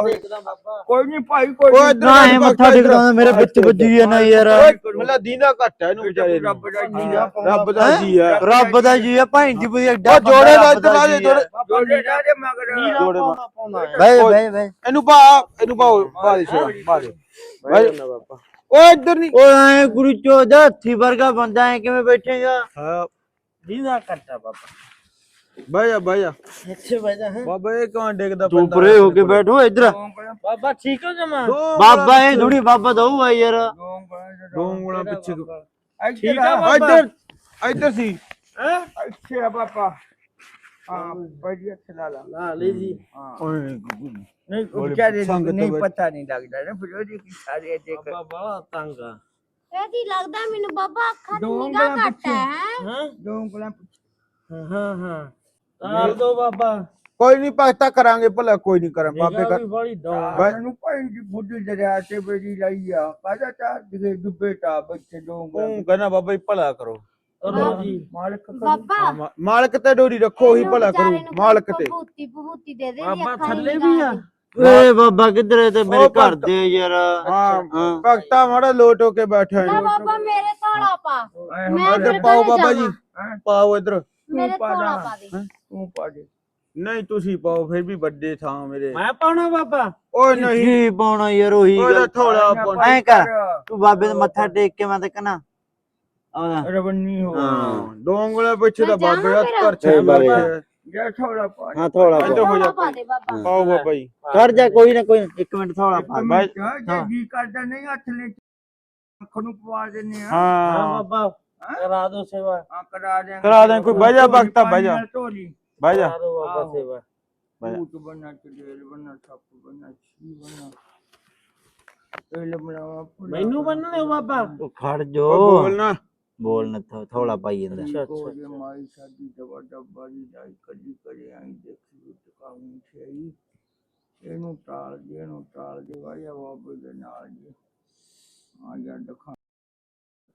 ਕੋਈ ਨਹੀਂ ਭਾਈ ਕੋਈ ਨੀ। ਇਹ ਮੱਥਾ ਟੇਕਦਾ ਮੇਰੇ ਵਿੱਚ ਵੱਜੀ ਹੈ ਨਾ ਯਾਰ। ਮਤਲਬ ਦੀਨਾ ਘੱਟ ਹੈ ਇਹਨੂੰ ਵਿਚਾਰੇ ਰੱਬ ਦਾ ਜੀ ਆ ਰੱਬ ਦਾ ਜੀ ਹੈ ਰੱਬ ਦਾ ਜੀ ਆ ਭੈਣ ਜੀ ਬਈ ਐਡਾ ਜੋੜੇ ਦਾ ਇੱਧਰ ਆ। ਜਾ ਜੋੜੇ ਜੋੜੇ ਦਾ ਦੇ। ਮਗਰ ਜੋੜੇ ਬਈ ਬਈ ਬਈ ਇਹਨੂੰ ਪਾ ਇਹਨੂੰ ਪਾਓ ਪਾ ਦੇ ਸ਼ੇਰ ਪਾ ਦੇ। ਭਾਈ ਓਏ ਇੱਧਰ ਨਹੀਂ ਓਏ ਐ ਕੁੜੀ ਚੋ ਦਾ ਹੱਥੀ ਵਰਗਾ ਬੰਦਾ ਐ ਕਿਵੇਂ ਬੈਠੇਗਾ? ਹਾਂ। ਦੀਦਾ ਕਰਤਾ ਬਾਬਾ। ਬਹਿ ਜਾ ਬਹਿ ਜਾ। ਇੱਥੇ ਬੈਠਾ ਹੈ। ਬਾਬਾ ਇਹ ਕਿਉਂ ਡਿੱਗਦਾ ਤੂੰ ਪਰੇ ਹੋ ਕੇ ਬੈਠੋ ਇੱਧਰ। ਬਾਬਾ ਠੀਕ ਹੋ ਜਮਾ? ਬਾਬਾ ਇਹ ਥੋੜੀ ਬਾਬਾ ਦਊਗਾ ਯਾਰ। ਉਂਗਲਾਂ ਪਿੱਛੇ ਠੀਕ ਆ ਇੱਧਰ ਇੱਧਰ ਸੀ। ਅੱਛੇ ਆ ਬਾਬਾ। ਹਾਂ ਵਧੀਆ ਖਿਲਾ ਲਾ ਲਾ। ਲਈ ਜੀ। ਹਾਂ। ਓਏ ਨਹੀਂ ਬੜੀ ਵਿਚਾਰੇ ਨੂੰ ਸੰਗਤ ਨਹੀਂ। ਪਤਾ ਨਹੀਂ ਲੱਗਦਾ ਨਾ ਫਿਰ ਉਹਦੀ ਕੀ ਸਾਰੇ ਦੇਖ ਬੜਾ ਤੰਗ ਆ। ਇਹਦੀ ਲੱਗਦਾ ਮੈਨੂੰ ਬਾਬਾ ਅੱਖਾਂ ਦੀ ਨਿਗਾਹ ਘੱਟ ਪਿੱਛੇ। ਹੈ? ਹੈਂ? ਦੋ ਉਂਗਲਾਂ ਹਾਂ ਹਾਂ। ਤਾਰ ਦੋ ਬਾਬਾ। ਕੋਈ ਨਹੀਂ ਪਤਾ ਕਰਾਂਗੇ ਭਲਾ ਕੋਈ ਨਹੀਂ ਕਰਾਂ ਬਾਬੇ ਕਰ ਬੜੀ ਬਾਬਾ ਨੂੰ ਭਾਈ ਦੀ ਬੁੱਢੀ ਦਰਿਆ ਤੇ ਬੇੜੀ ਲਈ ਆ। ਕਾਹਦਾ ਚਾ ਦਿਗੇ ਡੁੱਬੇ ਤਾ ਬੱਚੇ ਦੋ ਉਂਗਲਾਂ ਤੂੰ ਕਹਿੰਦਾ ਬਾਬਾ ਜੀ ਭਲਾ ਕਰੋ। ਮਾਲਕ ਕਰੂ। ਬਾਬਾ। ਹਾਂ, ਮਾ- ਮਾਲਕ ਤੇ ਡੋਰੀ ਰੱਖੋ ਹੀ ਇਹਨੂੰ ਭਲਾ ਕਰੂ। ਮਾਲਕ ਤੇ। ਭੂਤੀ ਭੂਤੀ ਦੇ ਦੇ ਬਾਬਾ ਥੱਲੇ ਵੀ ਆ? ਓਏ ਬਾਬਾ ਕਿੱਧਰ ਤੇ ਮੇਰੇ ਉਹ ਘਰ ਭਗਤ- ਦੇ ਯਾਰ? ਹਾਂ। ਭਗਤਾ ਮਾੜਾ ਲੋਟ ਹੋ ਕੇ ਬੈਠਾ ਹੈ। ਬਾਬਾ ਮੇਰੇ ਥੋੜਾ ਪਾ। ਮੈਂ ਇੱਧਰ ਪਾਓ ਬਾਬਾ ਜੀ? ਪਾਓ ਇੱਧਰ। ਮੇਰੇ ਪਾ। ਪਾ ਦੇ ਤੂੰ ਪਾ ਦੇ ਨਹੀਂ ਤੁਸੀਂ ਪਾਓ ਫਿਰ ਵੀ ਵੱਡੇ ਥਾਂ ਮੇਰੇ। ਮੈਂ ਪਾਉਣਾ ਬਾਬਾ। ਓਏ ਨਹੀਂ। ਕੀ ਪਾਉਣਾ ਯਾਰ ਉਹੀ ਓਏ ਗੱਲ। ਥੋੜਾ ਐਂ ਕਰ ਤੂੰ ਬਾਬੇ ਦੇ ਮੱਥਾ ਟੇਕ ਕੇ ਮੈਂ ਤਾਂ ਕਹਣਾ ਆਉਣਾ ਰਵੰਨੀ ਹੋ ਹਾਂ। ਦੋ ਉਂਗਲਾਂ ਪਿੱਛੇ ਤਾਂ ਮੈਂ ਬਾਬੇ ਜਾਵਾਂ ਹੱਥ ਫਿਰ? ਕਰ ਛੇ ਬਾਬਾ। ਜਾ ਥੋੜਾ ਪਾ। ਦੇ। ਹਾਂ ਥੋੜਾ ਹੋ ਜਾ ਪਾ ਦੇ ਬਾਬਾ। ਪਾਓ ਬਾਬਾ ਜੀ। ਕਰ ਜਾ ਕੋਈ ਨਾ ਕੋਈ ਨਾ, ਇੱਕ ਮਿੰਟ ਥੋੜਾ ਪਾ। ਮਿੰਟ, ਜੇ ਜੀ ਕਰਦਾ ਨਹੀਂ ਹੱਥ ਲੈ ਅੱਖ ਨੂੰ ਪਵਾ ਦਿੰਨੇ ਆ। ਹਾਂ ਬਾਬਾ। ਕਰਾ ਦੋ ਸੇਵਾ। ਆ ਕਰਾ ਦਿਆਂਗੇ। ਕਰਾ ਦਿਆਂ, ਕੋਈ ਬਹਿ ਜਾ ਧੋ ਲਈ, ਭਗਤਾ, ਬਹਿ ਪਾਣੀ ਜਾ। ਨਾਲ ਧੋ ਲਈ ਬਹਿ ਜਾ। ਦੋ ਆਹੋ। ਸੇਵਾ। ਬਹਿ ਜਾ। ਭੂਤ ਬਣਾ ਚੜੇਲ ਬਣਾ ਸੱਪ ਬਣਾ ਛੀ ਬਣਾ ਤੇਲ ਬਣਾਵਾ ਮੈਨੂੰ ਬੰਨਣੇ ਹੋ ਬਾਬਾ? ਉਹ ਖੜ ਜੋ। ਬੋਲ ਨਾ। ਬੋਲ ਨਾ ਥੋੜਾ ਪਾਈ ਜਾਂਦਾ। ਅੱਛਾ, ਅੱਛਾ। ਮਾਈ ਸਾਡੀ ਦਵਾ ਡੱਬਾ ਦੀ ਜਾਈ ਕਦੀ ਕਰੇ ਆਂ ਦੇਖੀ ਟਕਾਉਂ ਛਈ। ਇਹਨੂੰ ਟਾਲ ਦੇ ਇਹਨੂੰ ਟਾਲ ਦੇ ਵਾਇਆ ਬਾਬੂ ਦੇ ਨਾਲ ਜੀ। ਆ ਜਾ ਦਖਾ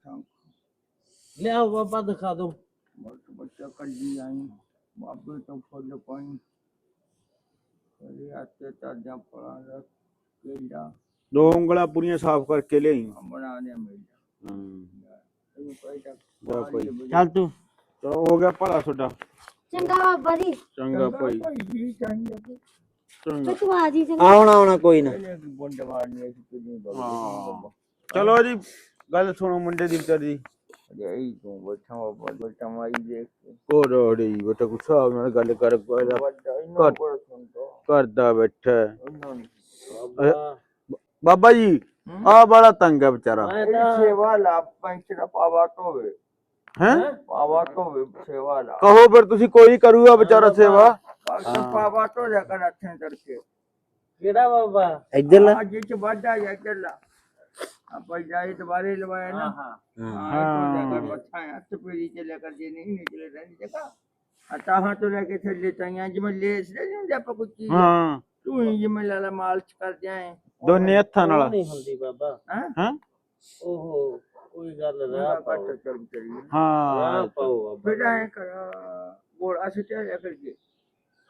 ਸੰਖ ਲਿਆਓ ਬਾਬਾ ਦਿਖਾ ਦੋ ਬਸ ਬੱਚਾ ਕੱਢੀ ਆਈ ਬਾਬੇ ਤੋਂ ਫੁੱਲ ਪਾਣੀ ਕਰੇ ਆਤੇ ਤਾਂ ਜਾਂ ਪੜਾ ਰੱਖ ਕੇਲਾ। ਦੋ ਉਂਗਲਾਂ ਪੂਰੀਆਂ ਸਾਫ਼ ਕਰਕੇ ਲਿਆਈ। ਬਣਾ ਦੇ ਮੇਲਾ ਹੂੰ। ਕੋਈ ਤਾਂ ਜਾ ਭਾਈ। ਚੱਲ ਤੂੰ। ਚਲੋ ਹੋ ਗਿਆ ਭਲਾ ਤੁਹਾਡਾ। ਚੰਗਾ ਬਾਬਾ ਜੀ। ਚੰਗਾ ਭਾਈ। ਚੰਗਾ। ਜੀ ਚੰਗਾ। ਆਉਣਾ ਆਉਣਾ ਕੋਈ ਨਾ। ਇਹਨੇ ਬੁੰਡ ਮਾਰਨੀ ਸੀ ਕਿੰਨੀ ਹਾਂ। ਚਲੋ ਜੀ ਗੱਲ ਸੁਣੋ ਮੁੰਡੇ ਦੀ ਵਿਚਾਰੀ ਦੀ। ਅਰੇ ਤੂੰ ਬੈਠਾ ਬਾਬਾ ਬੈਠਾ ਮਾਈ ਦੇਖ ਕੇ ਉਹ ਰੋੜੀ ਬੇਟਾ ਕੋਈ ਹਿਸਾਬ ਨਾਲ ਗੱਲ ਕਰ ਪਹਿਲਾਂ ਵੱਡਾ ਇਹਨਾਂ ਘਰ- ਕੋਲ ਸੁਣ ਤੋ ਕਰਦਾ ਬੈਠਾ ਹੈ। ਇਹਨਾਂ ਨੂੰ ਬਾਬਾ ਬਾਬਾ ਜੀ ਆ ਬੜਾ ਤੰਗ ਹੈ ਵਿਚਾਰਾ ਮੈਂ ਇਹ ਤਾਂ ਸੇਵਾ ਲਾ ਪੈਂਚ ਦਾ ਪਾਵਾ ਟੋਵੇ ਹੈ ਪਾਵਾ ਟੋਵੇ ਸੇਵਾ ਲਾ ਕਹੋ ਫਿਰ ਤੁਸੀਂ ਕੋਈ ਕਰੂਗਾ ਵਿਚਾਰਾ ਸੇਵਾ ਪਾਵਾ ਟੋ ਜਾ ਕਰ ਅੱਠੇ ਕਰਕੇ ਕਿਹੜਾ ਬਾਬਾ ਇੱਧਰ ਲੈ ਅੱਜ ਚ ਵਾਧਾ ਜਾ ਚੱਲਾ ਆਪਾਂ ਜਾਏ ਦੁਬਾਰੇ ਲਵਾਇਆ ਨਾ ਹਾਂ हाँ तो लेकर बच्चा है हथ पीढ़ी से लेकर जे नहीं निकले रहने जगह अतः तो लेके चले चाहिए जब ले इसलिए नहीं जा पा कुछ चीज ਹਾਂ तू ही जिम्मे लाला मालच कर जाए ਦੋਨੇ ਹੱਥਾਂ ਉਹ ਨਾਲ ਨਹੀਂ ਹੁੰਦੀ ਬਾਬਾ हैं ਹਾਂ ਓਹੋ ਕੋਈ ਗੱਲ ਨਾ मेरा ਪਾਓ कट चल चलिए ਹਾਂ ਰਾਹ ਪਾਓ ਬਾਬਾ बेटा है कर गोड़ा से क्या लेकर के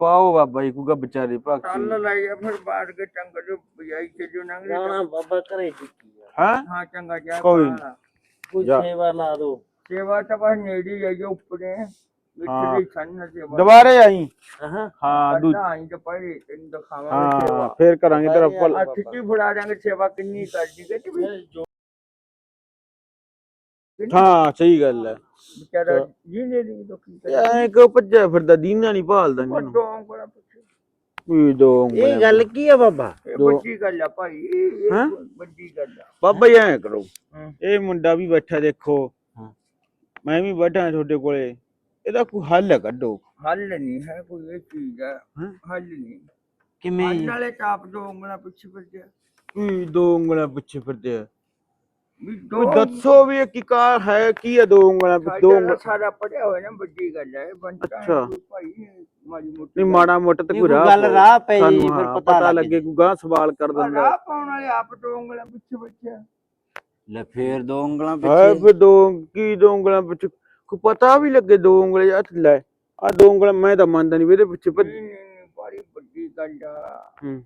ਪਾਓ ਬਾਬਾ ਜੀ ਕੂਗਾ ਵਿਚਾਰੇ ਭਗਤੀ ਟੱਲ ਲਾਇਆ ਫਿਰ ਬਾੜ ਕੇ ਟੰਗ ਜੋ ਬਜਾਈ ਤੇ ਜੋ ਨੰਗ ਗਾਣਾ ਬਾਬਾ ਘਰੇ ਚੁੱਕੀ ਆ। ਹਾਂ? ਹਾਂ ਚੰਗਾ ਜਾ ਕੋਈ ਨੀ। ਕੋਈ ਜਾ। ਸੇਵਾ ਲਾ ਦੋ। ਸੇਵਾ ਤਾਂ ਬਸ ਨੇੜੀ ਜਾਈ ਉੱਪਰੇ। ਹਾਂ। ਦੀ ਸੰਨ ਸੇਵਾ। ਦੁਬਾਰੇ ਆਈ? ਹਾਂ ਹਾਂ ਦੂ ਅੱਡਾ ਆਈ ਤੇ ਪੜੇ ਤੈਨੂੰ ਦਿਖਾਵਾਂਗੇ ਹਾਂ ਸੇਵਾ। ਫੇਰ ਕਰਾਂਗੇ ਤੇਰਾ ਭਲਾ ਅੱਠ ਕੀ ਫੜਾ ਦਾਂਗੇ ਸੇਵਾ ਕਿੰਨੀ ਕਰਦੀ ਕਿ ਜੋ ਹਾਂ ਸਹੀ ਗੱਲ ਹੈ। ਵਿਚਾਰਾ ਜੀ ਨੇ ਦੀ ਦੁਖੀ ਕਰ। ਐ ਕਿਉਂ ਭੱਜਿਆ ਫਿਰਦਾ? ਦੀਨਾ ਨਹੀਂ ਭਾਲਦਾ ਇਹਨੂੰ ਵੱਡੋ ਪਿੱਛੇ ਦੋ ਇਹ। ਗੱਲ ਕੀ ਆ ਬਾਬਾ? ਇਹ ਦੋ- ਵੱਡੀ ਗੱਲ ਆ ਭਾਈ ਇਹ ਹੈਂ? ਵੱਡੀ ਗੱਲ ਆ। ਬਾਬਾ ਜੀ ਐ ਕਰੋ। ਹਾਂ। ਇਹ ਮੁੰਡਾ ਵੀ ਬੈਠਾ ਦੇਖੋ। ਹਾਂ। ਮੈਂ ਵੀ ਬੈਠਾ ਤੁਹਾਡੇ ਕੋਲੇ। ਇਹਦਾ ਕੋਈ ਹੱਲ ਕੱਢੋ। ਹੱਲ ਨਹੀਂ ਹੈ ਕੋਈ ਇਹ ਚੀਜ਼ ਆ। ਹੈਂ? ਹੱਲ ਨਹੀਂ। ਕਿਵੇਂ? ਹੱਲ ਵਾਲੇ ਟਾਪ ਦੋ ਉਂਗਲਾ ਪਿੱਛੇ ਫਿਰਦੇ ਆ। ਕੀ ਦੋ ਉਂਗਲਾਂ ਪਿੱਛੇ ਫਿਰਦੇ ਆ। ਵੀ ਕੋਈ ਦੋ ਦੱਸੋ ਵੀ ਇਹ ਕੀ ਕਾਰ ਹੈ ਕੀ ਹੈ ਦੋ ਉਂਗਲਾਂ ਪਿੱਛੇ ਦੋ ਉਂਗਲਾਂ ਸਾਰਾ ਪੜਿਆ ਹੋਇਆ ਨਾ ਵੱਡੀ ਗੱਲ ਹੈ ਬੰਦਾ ਅੱਛਾ। ਭਾਈ ਮਾੜੀ ਮੋਟੀ ਨਹੀਂ ਮਾੜਾ ਮੋਟਾ ਤੇ ਕੋਈ ਰਾਹ ਗੱਲ। ਰਾਹ ਪੈ ਸਾਨੂੰ ਜੀ ਫਿਰ ਹਾਂ, ਪਤਾ ਲੱਗ ਕੋਈ ਗਾਂ ਸਵਾਲ ਕਰ ਦਿੰਦਾ ਰਾਹ ਪਾਉਣ ਵਾਲੇ ਆਪ ਤੋਂ ਉਂਗਲਾਂ ਪਿੱਛੇ ਬੱਚੇ ਲੈ ਫੇਰ ਦੋ ਉਂਗਲਾਂ ਹੈ ਪਿੱਛੇ ਫਿਰ ਦੋ ਕੀ ਦੋ ਉਂਗਲਾਂ ਪਿੱਛੇ ਕੋਈ ਪਤਾ ਵੀ ਲੱਗੇ ਦੋ ਉਂਗਲੇ ਹੱਥ ਲੈ ਆ ਦੋ ਉਂਗਲਾਂ ਮੈਂ ਤਾਂ ਮੰਨਦਾ ਨਹੀਂ ਇਹਦੇ ਪਿੱਛੇ ਬੜੀ ਵੱਡੀ ਗੱਲ ਆ ਹੂੰ।